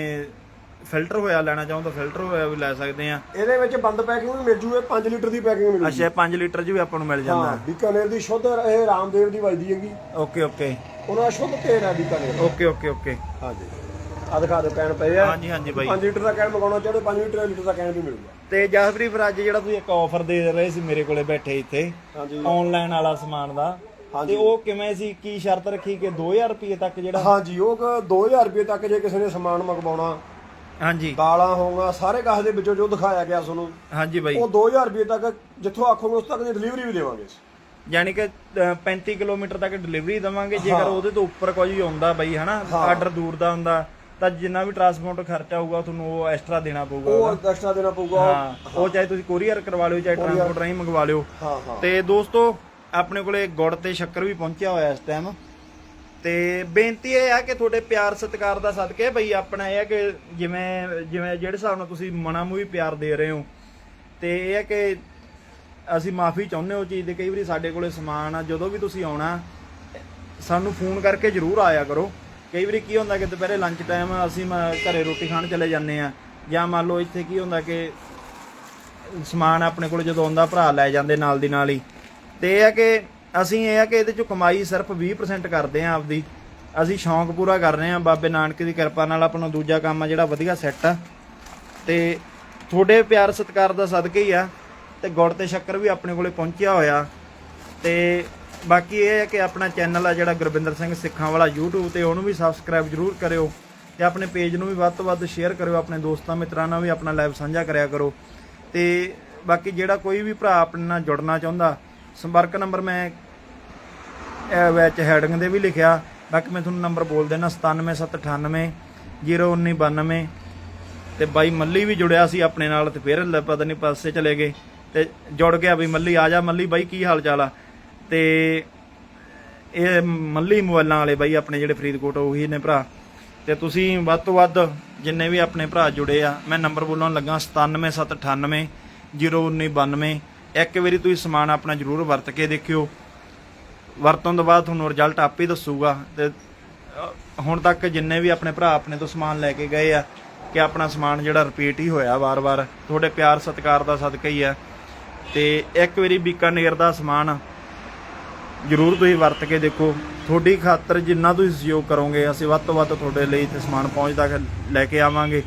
ਫਿਲਟਰ ਹੋਇਆ ਲੈਣਾ ਚਾਹੋ ਤਾਂ ਫਿਲਟਰ ਹੋਇਆ ਵੀ ਲੈ ਸਕਦੇ ਆ ਇਹਦੇ ਵਿੱਚ ਬੰਦ ਪੈਕਿੰਗ ਵੀ ਮਿਲ ਜੂਏ 5 ਲੀਟਰ ਦੀ ਪੈਕਿੰਗ ਮਿਲੂ ਅੱਛਾ 5 ਲੀਟਰ ਚ ਵੀ ਆਪਾਂ ਨੂੰ ਮਿਲ ਜਾਂਦਾ। ਹਾਂ ਬੀਕਾਨੇਰ ਦੀ ਸ਼ੁੱਧ ਇਹ ਰਾਮਦੇਵ ਦੀ ਵਜਦੀ ਹੈਗੀ। Okay okay. ਉਹਨਾਂ ਸ਼ੁੱਧ ਤੇਲ ਹੈ ਬੀਕਾਨੇਰ। Okay okay okay. ਹਾਂਜੀ। ਆ ਦਿਖਾ ਦਿਓ ਕੈਨ ਪਏ ਆ। ਹਾਂਜੀ ਹਾਂਜੀ ਬਾਈ। 5 ਲੀਟਰ ਦਾ ਕੈਨ ਮੰਗਾਉਣਾ ਚਾਹਦੇ 5 ਲੀਟਰ ਲੀਟਰ ਦਾ ਕੈਨ ਵੀ ਮਿਲੂਗਾ ਤੇ ਜਸਪ੍ਰੀਤ ਫਿਰ ਅੱਜ ਜਿਹੜਾ ਤੁਸੀਂ ਇੱਕ ਆਫਰ ਦੇ ਰਹੇ ਸੀ ਮੇਰੇ ਕੋਲੇ ਬੈਠੇ ਇੱਥੇ ਹਾਂਜੀ। ਆਨਲਾਈਨ ਵਾਲਾ ਸਮਾਨ ਦਾ। ਤੇ ਉਹ ਕਿਵੇਂ ਸੀ? ਕੀ ਸ਼ਰਤ ਰੱਖੀ ਕਿ 2000 ਰੁਪਏ ਤੱਕ ਜਿਹੜਾ ਹਾਂਜੀ ਉਹ ਕ 2000 ਰੁਪਏ ਤੱਕ ਜੇ ਕਿਸੇ ਨੇ ਸਮਾਨ ਮੰਗਵਾਉਣਾ ਹਾਂਜੀ। ਦਾਲਾਂ ਹੋਊਗਾ ਸਾਰੇ ਕਾਸ ਦੇ ਵਿੱਚੋਂ ਜੋ ਦਿਖਾਇਆ ਗਿਆ ਤੁਹਾਨੂੰ ਹਾਂਜੀ ਬਾਈ। ਉਹ 2000 ਰੁਪਏ ਤੱਕ ਜਿੱਥੋਂ ਆਖੋਗੇ ਉਸ ਤੱਕ ਦੀ ਡਿਲੀਵਰੀ ਵੀ ਦੇਵਾਂਗੇ ਯਾਨੀ ਕਿ ਅ, 35 ਕਿਲੋਮੀਟਰ ਤੱਕ ਡਿਲੀਵਰੀ ਦਵਾਂਗੇ ਜੇਕਰ ਉਹਦੇ ਤੋਂ ਉੱਪਰ ਕੋਈ ਆਉਂਦਾ ਬਈ ਹਨਾ? ਆਰਡਰ ਦੂਰ ਦਾ ਹੁੰਦਾ ਤਾਂ ਜਿੰਨਾ ਵੀ ਟਰਾਂਸਪੋਰਟ ਖਰਚਾ ਹੋਊਗਾ ਤੁਹਾਨੂੰ ਉਹ ਐਕਸਟਰਾ ਦੇਣਾ ਪਊਗਾ ਉਹ ਐਕਸਟਰਾ ਦੇਣਾ ਪਊਗਾ। ਹਾਂ ਉਹ ਚਾਹੇ ਤੁਸੀਂ ਕੋਰੀਅਰ ਕਰਵਾ ਲਿਓ ਚਾਹੇ ਟਰਾਂਸਪੋਰਟ ਰਾਹੀਂ ਮੰਗਵਾ ਲਿਓ। ਹਾਂ ਹਾਂ। ਤੇ ਦੋਸਤੋ ਆਪਣੇ ਕੋਲੇ ਗੁੜ ਤੇ ਸ਼ੱਕਰ ਵੀ ਪਹੁੰਚਿਆ ਹੋਇਆ ਇਸ ਟਾਈਮ ਤੇ ਬੇਨਤੀ ਇਹ ਆ ਕਿ ਤੁਹਾਡੇ ਪਿਆਰ ਸਤਿਕਾਰ ਦਾ ਸਦਕੇ ਬਈ ਆਪਣਾ ਇਹ ਆ ਕਿ ਜਿਵੇਂ ਜਿਵੇਂ ਜਿਹੜੇ ਹਿਸਾਬ ਨਾਲ ਤੁਸੀਂ ਮਨਾਂ ਨੂੰ ਮੂੰਹ ਪਿਆਰ ਦੇ ਰਹੇ ਹੋ, ਤੇ ਇਹ ਹੈ ਕਿ ਅਸੀਂ ਮਾਫੀ ਚਾਹੁੰਦੇ ਹਾਂ ਉਹ ਚੀਜ਼ ਦੇ। ਕਈ ਵਾਰੀ ਸਾਡੇ ਕੋਲੇ ਸਮਾਨ ਆ, ਜਦੋਂ ਵੀ ਤੁਸੀਂ ਆਉਣਾ, ਸਾਨੂੰ ਫੋਨ ਕਰਕੇ ਜਰੂਰ ਆਇਆ ਕਰੋ। ਕਈ ਵਾਰੀ ਕੀ ਹੁੰਦਾ ਕਿ ਦੁਪਹਿਰੇ ਲੰਚ ਟਾਈਮ ਅਸੀਂ ਮ- ਘਰੇ ਰੋਟੀ ਖਾਣ ਚਲੇ ਜਾਂਦੇ ਆ ਜਾਂ ਮੰਨ ਲਓ ਇੱਥੇ ਕੀ ਹੁੰਦਾ ਕਿ ਸਮਾਨ ਆਪਣੇ ਕੋਲ ਜਦੋਂ ਆਉਂਦਾ, ਭਰਾ ਲੈ ਜਾਂਦੇ ਨਾਲ ਦੀ ਨਾਲ ਹੀ। ਤੇ ਇਹ ਹੈ ਕਿ ਅਸੀਂ ਇਹ ਆ ਕਿ ਇਹਦੇ ਚੋਂ ਕਮਾਈ ਸਿਰਫ 20% ਕਰਦੇ ਆ ਆਪਦੀ। ਅਸੀਂ ਸ਼ੌਂਕ ਪੂਰਾ ਕਰ ਰਹੇ ਆ ਬਾਬੇ ਨਾਨਕ ਦੀ ਕਿਰਪਾ ਨਾਲ ਆਪਣਾ ਦੂਜਾ ਕੰਮ ਆ ਜਿਹੜਾ ਵਧੀਆ ਸੈੱਟ ਆ। ਤੇ ਤੁਹਾਡੇ ਪਿਆਰ ਸਤਿਕਾਰ ਦਾ ਸਦਕੇ ਹੀ ਆ ਤੇ ਗੁੜ ਤੇ ਸ਼ੱਕਰ ਵੀ ਆਪਣੇ ਕੋਲੇ ਪਹੁੰਚਿਆ ਹੋਇਆ। ਤੇ ਬਾਕੀ ਇਹ ਹੈ ਕਿ ਆਪਣਾ ਚੈਨਲ ਆ ਜਿਹੜਾ ਗੁਰਵਿੰਦਰ ਸਿੰਘ ਸਿੱਖਾਂ ਵਾਲਾ YouTube ਤੇ ਉਹਨੂੰ ਵੀ ਸਬਸਕ੍ਰਾਈਬ ਜਰੂਰ ਕਰਿਓ ਤੇ ਆਪਣੇ ਪੇਜ ਨੂੰ ਵੀ ਵੱਧ ਤੋਂ ਵੱਧ ਸ਼ੇਅਰ ਕਰਿਓ, ਆਪਣੇ ਦੋਸਤਾਂ ਮਿੱਤਰਾਂ ਨਾਲ ਵੀ ਆਪਣਾ ਲਾਈਵ ਸਾਂਝਾ ਕਰਿਆ ਕਰੋ। ਤੇ ਬਾਕੀ ਜਿਹੜਾ ਕੋਈ ਵੀ ਭਰਾ ਆਪਣੇ ਨਾਲ ਜੁੜਨਾ ਚਾਹੁੰਦਾ ਸੰਪਰਕ ਨੰਬਰ ਮੈਂ ਇਹ ਵਿੱਚ ਹੈਡਿੰਗ ਦੇ ਵੀ ਲਿਖਿਆ। ਬਾਕੀ ਮੈਂ ਤੁਹਾਨੂੰ ਨੰਬਰ ਬੋਲ ਦੇਣਾ 97798 01992 ਤੇ ਬਾਈ ਮੱਲੀ ਵੀ ਜੁੜਿਆ ਸੀ ਆਪਣੇ ਨਾਲ ਤੇ ਫਿਰ ਪਤਾ ਨਹੀਂ ਪਾਸੇ ਚਲੇ ਗਏ। ਤੇ ਜੁੜ ਗਿਆ ਵੀ ਮੱਲੀ, ਆ ਜਾ ਮੱਲੀ ਬਾਈ, ਕੀ ਹਾਲ ਚਾਲ ਆ? ਤੇ ਇਹ ਮੱਲੀ ਮੋਬਾਈਲਾਂ ਵਾਲੇ ਬਾਈ ਆਪਣੇ ਜਿਹੜੇ ਫਰੀਦਕੋਟ, ਉਹੀ ਨੇ ਭਰਾ। ਤੇ ਤੁਸੀਂ ਵੱਧ ਤੋਂ ਵੱਧ ਜਿੰਨੇ ਵੀ ਆਪਣੇ ਭਰਾ ਜੁੜੇ ਆ, ਮੈਂ ਨੰਬਰ ਬੋਲਣ ਲੱਗਾ 97798 01992 ਇੱਕ ਵਾਰੀ ਤੁਸੀਂ ਸਮਾਨ ਆਪਣਾ ਜਰੂਰ ਵਰਤ ਕੇ ਦੇਖਿਓ। ਵਰਤੋਂ ਤੋਂ ਬਾਅਦ ਤੁਹਾਨੂੰ ਰਿਜ਼ਲਟ ਆਪੇ ਦੱਸੂਗਾ ਤੇ ਹੁਣ ਤੱਕ ਜਿੰਨੇ ਵੀ ਆਪਣੇ ਭਰਾ ਆਪਣੇ ਤੋਂ ਸਮਾਨ ਲੈ ਕੇ ਗਏ ਆ ਕਿ ਆਪਣਾ ਸਮਾਨ ਜਿਹੜਾ ਰਿਪੀਟ ਹੀ ਹੋਇਆ ਵਾਰ-ਵਾਰ। ਤੁਹਾਡੇ ਪਿਆਰ ਸਤਿਕਾਰ ਦਾ ਸਦਕਾ ਹੀ ਆ। ਤੇ ਇੱਕ ਵਾਰੀ ਬੀਕਾਨੇਰ ਦਾ ਸਮਾਨ ਜਰੂਰ ਤੁਸੀਂ ਵਰਤ ਕੇ ਦੇਖੋ। ਤੁਹਾਡੀ ਖਾਤਰ ਜਿੰਨਾ ਤੁਸੀਂ ਸਹਿਯੋਗ ਕਰੋਗੇ, ਅਸੀਂ ਵੱਧ ਤੋਂ ਵੱਧ ਤੁਹਾਡੇ ਲਈ ਤੇ ਸਮਾਨ ਪਹੁੰਚਦਾ ਲੈ ਕੇ ਆਵਾਂਗੇ।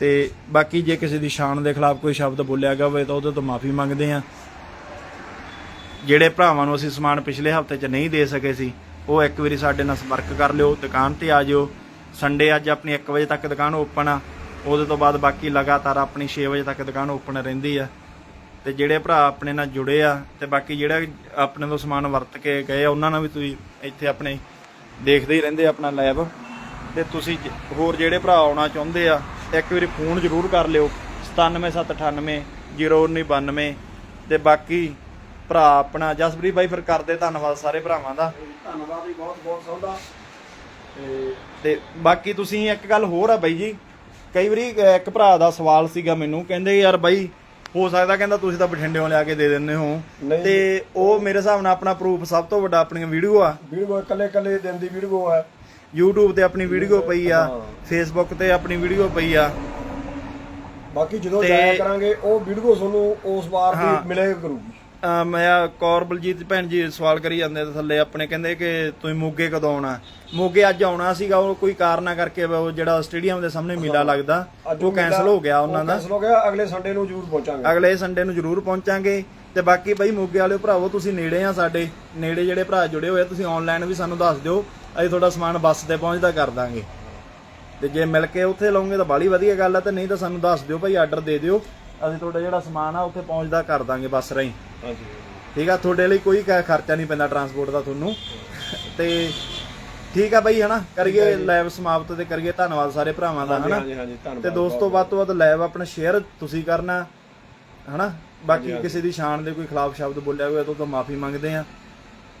ਤੇ ਬਾਕੀ ਜੇ ਕਿਸੇ ਦੀ ਸ਼ਾਨ ਦੇ ਖਿਲਾਫ ਕੋਈ ਸ਼ਬਦ ਬੋਲਿਆ ਗਿਆ ਹੋਵੇ ਤਾਂ ਉਹਦੇ ਤੋਂ ਮਾਫੀ ਮੰਗਦੇ ਆ ਜਿਹੜੇ ਭਰਾਵਾਂ ਨੂੰ ਅਸੀਂ ਸਮਾਨ ਪਿਛਲੇ ਹਫ਼ਤੇ 'ਚ ਨਹੀਂ ਦੇ ਸਕੇ ਸੀ, ਉਹ ਇੱਕ ਵਾਰੀ ਸਾਡੇ ਨਾਲ ਸੰਪਰਕ ਕਰ ਲਿਓ, ਦੁਕਾਨ ਤੇ ਆ ਜਿਓ। ਸੰਡੇ ਅੱਜ ਆਪਣੀ 1 ਵਜੇ ਤੱਕ ਦੁਕਾਨ ਓਪਨ ਆ। ਉਹਦੇ ਤੋਂ ਬਾਅਦ ਬਾਕੀ ਲਗਾਤਾਰ ਆਪਣੀ 6 ਵਜੇ ਤੱਕ ਦੁਕਾਨ ਓਪਨ ਰਹਿੰਦੀ ਆ। ਤੇ ਜਿਹੜੇ ਭਰਾ ਆਪਣੇ ਨਾਲ ਜੁੜੇ ਆ, ਤੇ ਬਾਕੀ ਜਿਹੜਾ ਆਪਣੇ ਤੋਂ ਸਮਾਨ ਵਰਤ ਕੇ ਗਏ ਆ, ਉਹਨਾਂ ਨਾਲ ਵੀ ਤੁਸੀਂ ਇੱਥੇ ਆਪਣੇ ਦੇਖਦੇ ਹੀ ਰਹਿੰਦੇ ਆਪਣਾ ਲੈਬ ਤੇ ਤੁਸੀਂ ਹੋਰ ਜਿਹੜੇ ਭਰਾ ਆਉਣਾ ਚਾਹੁੰਦੇ ਆ ਇੱਕ ਵਾਰੀ ਫੋਨ ਜ਼ਰੂਰ ਕਰ ਲਿਓ 97798 01992 ਤੇ ਬਾਕੀ ਭਰਾ ਆਪਣਾ ਜਸਪ੍ਰੀਤ ਬਾਈ ਫਿਰ ਕਰਦੇ ਧੰਨਵਾਦ ਸਾਰੇ ਭਰਾਵਾਂ ਦਾ। ਧੰਨਵਾਦ ਜੀ ਬਹੁਤ ਬਹੁਤ ਸੌਦਾ। ਤੇ ਤੇ ਬਾਕੀ ਤੁਸੀਂ ਇੱਕ ਗੱਲ ਹੋਰ ਆ ਬਾਈ ਜੀ ਕਈ ਵਾਰੀ ਇੱਕ ਭਰਾ ਦਾ ਸਵਾਲ ਸੀਗਾ ਮੈਨੂੰ ਕਹਿੰਦੇ ਯਾਰ ਬਾਈ ਹੋ ਸਕਦਾ ਕਹਿੰਦਾ ਤੁਸੀਂ ਤਾਂ ਬਠਿੰਡਿਓਂ ਲਿਆ ਕੇ ਦੇ ਦਿੰਦੇ ਹੋ। ਤੇ ਉਹ ਮੇਰੇ ਹਿਸਾਬ ਨਾਲ ਆਪਣਾ ਪ੍ਰੂਫ ਸਭ ਤੋਂ ਵੱਡਾ ਆਪਣੀਆਂ ਵੀਡੀਓ ਆ। ਵੀਡੀਓ ਇਕੱਲੇ ਇਕੱਲੇ ਦਿਨ ਦੀ ਵੀਡੀਓ ਹੈ YouTube ਤੇ ਆਪਣੀ ਵੀਡੀਓ ਪਈ ਆ। Facebook ਤੇ ਆਪਣੀ ਵੀਡੀਓ ਪਈ ਆ। ਬਾਕੀ ਜਦੋਂ ਤੇ- ਜਾਇਆ ਕਰਾਂਗੇ ਉਹ ਵੀਡੀਓ ਤੁਹਾਨੂੰ ਉਸ ਵਾਰ ਹਾਂ। ਦੀ ਮਿਲਿਆ ਕਰੂਗੀ। ਅਹ ਮੈਂ ਕੌਰ ਬਲਜੀਤ ਭੈਣ ਜੀ ਸਵਾਲ ਕਰੀ ਜਾਂਦੇ ਤੇ ਥੱਲੇ ਆਪਣੇ ਕਹਿੰਦੇ ਕਿ ਤੁਸੀਂ ਮੋਗੇ ਕਦੋਂ ਆਉਣਾ? ਮੋਗੇ ਅੱਜ ਆਉਣਾ ਸੀਗਾ ਉਹ ਕੋਈ ਕਾਰਨਾ ਕਰਕੇ ਉਹ ਜਿਹੜਾ ਸਟੇਡੀਅਮ ਦੇ ਸਾਹਮਣੇ ਮੇਲਾ ਲੱਗਦਾ ਅੱਜ ਉਹ ਕੈਨਸਲ ਹੋ ਗਿਆ ਉਹਨਾਂ ਦਾ। ਕੈਨਸਲ ਹੋ ਗਿਆ ਅਗਲੇ ਸੰਡੇ ਨੂੰ ਜ਼ਰੂਰ ਪਹੁੰਚਾਂਗੇ। ਅਗਲੇ ਸੰਡੇ ਨੂੰ ਜ਼ਰੂਰ ਪਹੁੰਚਾਂਗੇ। ਤੇ ਬਾਕੀ ਬਈ ਮੋਗੇ ਵਾਲਿਓ ਭਰਾਵੋ ਤੁਸੀਂ ਨੇੜੇ ਆ ਸਾਡੇ ਨੇੜੇ ਜਿਹੜੇ ਭਰਾ ਜੁੜੇ ਹੋਏ ਆ ਤੁਸੀਂ ਆਨਲਾਈਨ ਵੀ ਸਾਨੂੰ ਦੱਸ ਦਿਓ ਅਸੀਂ ਤੁਹਾਡਾ ਸਮਾਨ ਬੱਸ ਤੇ ਪਹੁੰਚਦਾ ਕਰ ਦਾਂਗੇ। ਤੇ ਜੇ ਮਿਲ ਕੇ ਉੱਥੇ ਲਾਉਂਗੇ ਤਾਂ ਬਾਲੀ ਵਧੀਆ ਗੱਲ ਆ ਤੇ ਨਹੀਂ ਤਾਂ ਸਾਨੂੰ ਦੱਸ ਦਿਓ ਭਾਈ ਆਰਡਰ ਦੇ ਦਿਓ ਅਸੀਂ ਤੁਹਾਡਾ ਜਿਹੜਾ ਸਮਾਨ ਆ ਉੱਥੇ ਪਹੁੰਚਦਾ ਕਰ ਦਾਂਗੇ ਬੱਸ ਰਾਹੀਂ। ਹਾਂਜੀ। ਠੀਕ ਆ ਤੁਹਾਡੇ ਲਈ ਕੋਈ ਖਰਚਾ ਨਹੀਂ ਪੈਂਦਾ ਟਰਾਂਸਪੋਰਟ ਦਾ ਤੁਹਾਨੂੰ। ਤੇ ਠੀਕ ਆ ਬਈ ਹਨਾ ਕਰੀਏ ਲਾਈਵ ਸਮਾਪਤ ਤੇ ਕਰੀਏ ਧੰਨਵਾਦ ਸਾਰੇ ਭਰਾਵਾਂ ਦਾ ਹਨਾ। ਹਾਂਜੀ ਹਾਂਜੀ ਧੰਨਵਾਦ ਤੇ ਦੋਸਤੋ ਵੱਧ ਤੋਂ ਵੱਧ ਲਾਈਵ ਆਪਣਾ ਸ਼ੇਅਰ ਤੁਸੀਂ ਕਰਨਾ ਹਨਾ। ਬਾਕੀ ਕਿਸੇ ਦੀ ਸ਼ਾਨ ਦੇ ਕੋਈ ਖਿਲਾਫ ਸ਼ਬਦ ਬੋਲਿਆ ਹੋਇਆ ਤਾਂ ਤਾਂ ਮਾਫੀ ਮੰਗਦੇ ਆ।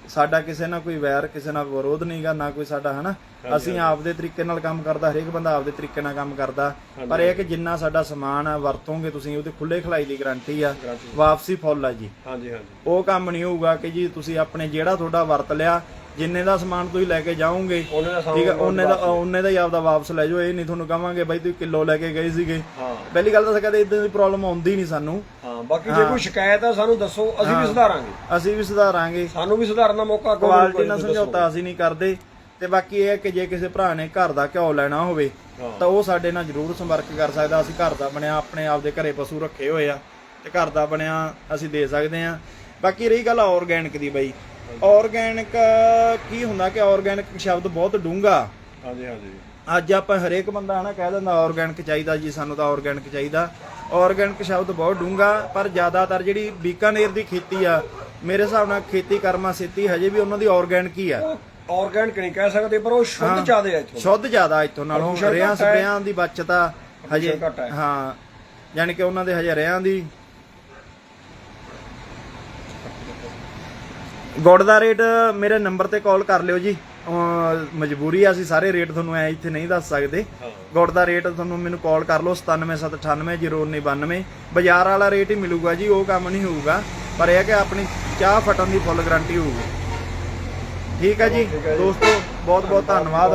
ਸਾਡਾ ਕਿਸੇ ਨਾਲ ਕੋਈ ਵੈਰ ਕਿਸੇ ਨਾਲ ਵਿਰੋਧ ਨਹੀਂਗਾ ਨਾ ਕੋਈ ਸਾਡਾ ਹਨਾ? ਅਸੀਂ ਆਪਦੇ ਤਰੀਕੇ ਨਾਲ ਕੰਮ ਕਰਦਾ ਹਰੇਕ ਬੰਦਾ ਆਪਦੇ ਤਰੀਕੇ ਨਾਲ ਕੰਮ ਕਰਦਾ। ਪਰ ਇਹ ਹੈ ਕਿ ਜਿੰਨਾ ਸਾਡਾ ਸਮਾਨ ਆ ਵਰਤੋਂਗੇ ਤੁਸੀਂ ਉਹਦੇ ਖੁੱਲੇ ਖਲਾਈ ਦੀ ਗਾਰੰਟੀ ਆ। ਵਾਪਸੀ ਫੁੱਲ ਆ ਜੀ। ਹਾਂਜੀ ਹਾਂਜੀ। ਉਹ ਕੰਮ ਨਹੀਂ ਹੋਊਗਾ ਕਿ ਜੀ ਤੁਸੀਂ ਆਪਣੇ ਜਿਹੜਾ ਤੁਹਾਡਾ ਵਰਤ ਲਿਆ ਜਿੰਨੇ ਦਾ ਸਮਾਨ ਤੁਸੀਂ ਲੈ ਕੇ ਜਾਓਗੇ ਉਹਨੇ ਦਾ ਠੀਕ ਹੈ ਉਹਨੇ ਦਾ ਉਹਨੇ ਦਾ ਹੀ ਆਪਦਾ ਵਾਪਸ ਲੈ ਜਾਓ ਇਹ ਨਹੀਂ ਤੁਹਾਨੂੰ ਕਵਾਂਗੇ ਬਾਈ ਤੁਸੀਂ ਕਿਲੋ ਲੈ ਕੇ ਗਏ ਸੀਗੇ। ਪਹਿਲੀ ਗੱਲ ਤਾਂ ਕਦੇ ਇਦਾਂ ਦੀ ਪ੍ਰੋਬਲਮ ਆਉਂਦੀ ਨਹੀਂ ਸਾਨੂੰ। ਹਾਂ ਬਾਕੀ ਜੇ ਕੋਈ ਸ਼ਿਕਾਇਤ ਹੈ ਸਾਨੂੰ ਦੱਸੋ ਅਸੀਂ ਵੀ ਸੁਧਾਰਾਂਗੇ। ਅਸੀਂ ਵੀ ਸੁਧਾਰਾਂਗੇ। ਸਾਨੂੰ ਵੀ ਸੁਧਾਰਨ ਦਾ ਮੌਕਾ ਕੁਆਲਿਟੀ ਨਾਲ। ਸਮਝੌਤਾ ਅਸੀਂ ਨਹੀਂ ਕਰਦੇ। ਤੇ ਬਾਕੀ ਇਹ ਹੈ ਕਿ ਜੇ ਕਿਸੇ ਭਰਾ ਨੇ ਘਰ ਦਾ ਘਿਓ ਲੈਣਾ ਹੋਵੇ। ਤਾਂ ਉਹ ਸਾਡੇ ਨਾਲ ਜਰੂਰ ਸੰਪਰਕ ਕਰ ਸਕਦਾ। ਅਸੀਂ ਘਰ ਦਾ ਬਣਿਆ ਆਪਣੇ ਆਪ ਦੇ ਘਰੇ ਪਸ਼ੂ ਰੱਖੇ ਹੋਏ ਆ। ਤੇ ਘਰ ਦਾ ਬਣਿਆ ਅਸੀਂ ਦੇ ਸਕਦੇ ਆ। ਬਾਕੀ ਰਹੀ ਗੱਲ ਆਰਗੈਨਿਕ ਦੀ ਬਈ। ਆਰਗੈਨਿਕ ਕੀ ਹੁੰਦਾ ਕਿ ਆਰਗੈਨਿਕ ਸ਼ਬਦ ਬਹੁਤ ਡੂੰਘਾ। ਹਾਂਜੀ ਹਾਂਜੀ। ਅੱਜ ਆਪਾਂ ਹਰੇਕ ਬੰਦਾ ਹਨਾ ਕਹਿ ਦਿੰਦਾ ਆਰਗੈਨਿਕ ਚਾਹੀਦਾ ਜੀ ਸਾਨੂੰ ਤਾਂ ਆਰਗੈਨਿਕ ਚਾਹੀਦਾ। ਆਰਗੈਨਿਕ ਸ਼ਬਦ ਬਹੁਤ ਡੂੰਘਾ ਪਰ ਜ਼ਿਆਦਾਤਰ ਜਿਹੜੀ ਬੀਕਾਨੇਰ ਦੀ ਖੇਤੀ ਆ ਮੇਰੇ ਹਿਸਾਬ ਨਾਲ ਖੇਤੀ ਕਰਮਾ ਸੇਤੀ ਹਜੇ ਵੀ ਉਹਨਾਂ ਦੀ ਆਰਗੈਨਿਕ ਹੀ ਆ। ਆਰਗੈਨਿਕ ਨਹੀਂ ਕਹਿ ਸਕਦੇ ਪਰ ਉਹ ਸ਼ੁੱਧ ਜ਼ਿਆਦੇ ਆ ਇੱਥੋਂ। ਸ਼ੁੱਧ ਜ਼ਿਆਦਾ ਇੱਥੋਂ ਨਾਲੋਂ ਰਿਆਂ ਹੈ। ਸਪਰੇਆਂ ਦੀ ਬਚਤ ਆ ਹਜੇ ਹੈ। ਹਾਂ। ਯਾਨੀ ਕਿ ਉਹਨਾਂ ਦੇ ਹਜੇ ਰਿਆਂ ਦੀ ਗੁੜ ਦਾ ਰੇਟ ਮੇਰੇ ਨੰਬਰ ਤੇ ਕਾਲ ਕਰ ਲਿਓ ਜੀ। ਮਜਬੂਰੀ ਆ ਅਸੀਂ ਸਾਰੇ ਰੇਟ ਤੁਹਾਨੂੰ ਐ ਇੱਥੇ ਨਹੀਂ ਦੱਸ ਸਕਦੇ। ਗੁੜ ਦਾ ਰੇਟ ਤੁਹਾਨੂੰ ਮੈਨੂੰ ਕਾਲ ਕਰ ਲਓ 9778901992 ਬਾਜ਼ਾਰ ਵਾਲਾ ਰੇਟ ਹੀ ਮਿਲੂਗਾ ਜੀ ਉਹ ਕੰਮ ਨਹੀਂ ਹੋਊਗਾ। ਪਰ ਇਹ ਹੈ ਕਿ ਆਪਣੀ ਚਾਹ ਫਟਣ ਦੀ ਫੁੱਲ ਗਾਰੰਟੀ ਹੋਊਗੀ। ਠੀਕ ਹੈ ਜੀ। ਦੋਸਤੋ ਬਹੁਤ ਬਹੁਤ ਧੰਨਵਾਦ।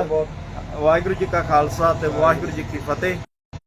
ਵਾਹਿਗੁਰੂ ਜੀ ਕਾ ਖਾਲਸਾ ਤੇ ਵਾਹਿਗੁਰੂ ਜੀ ਕੀ ਫਤਿਹ।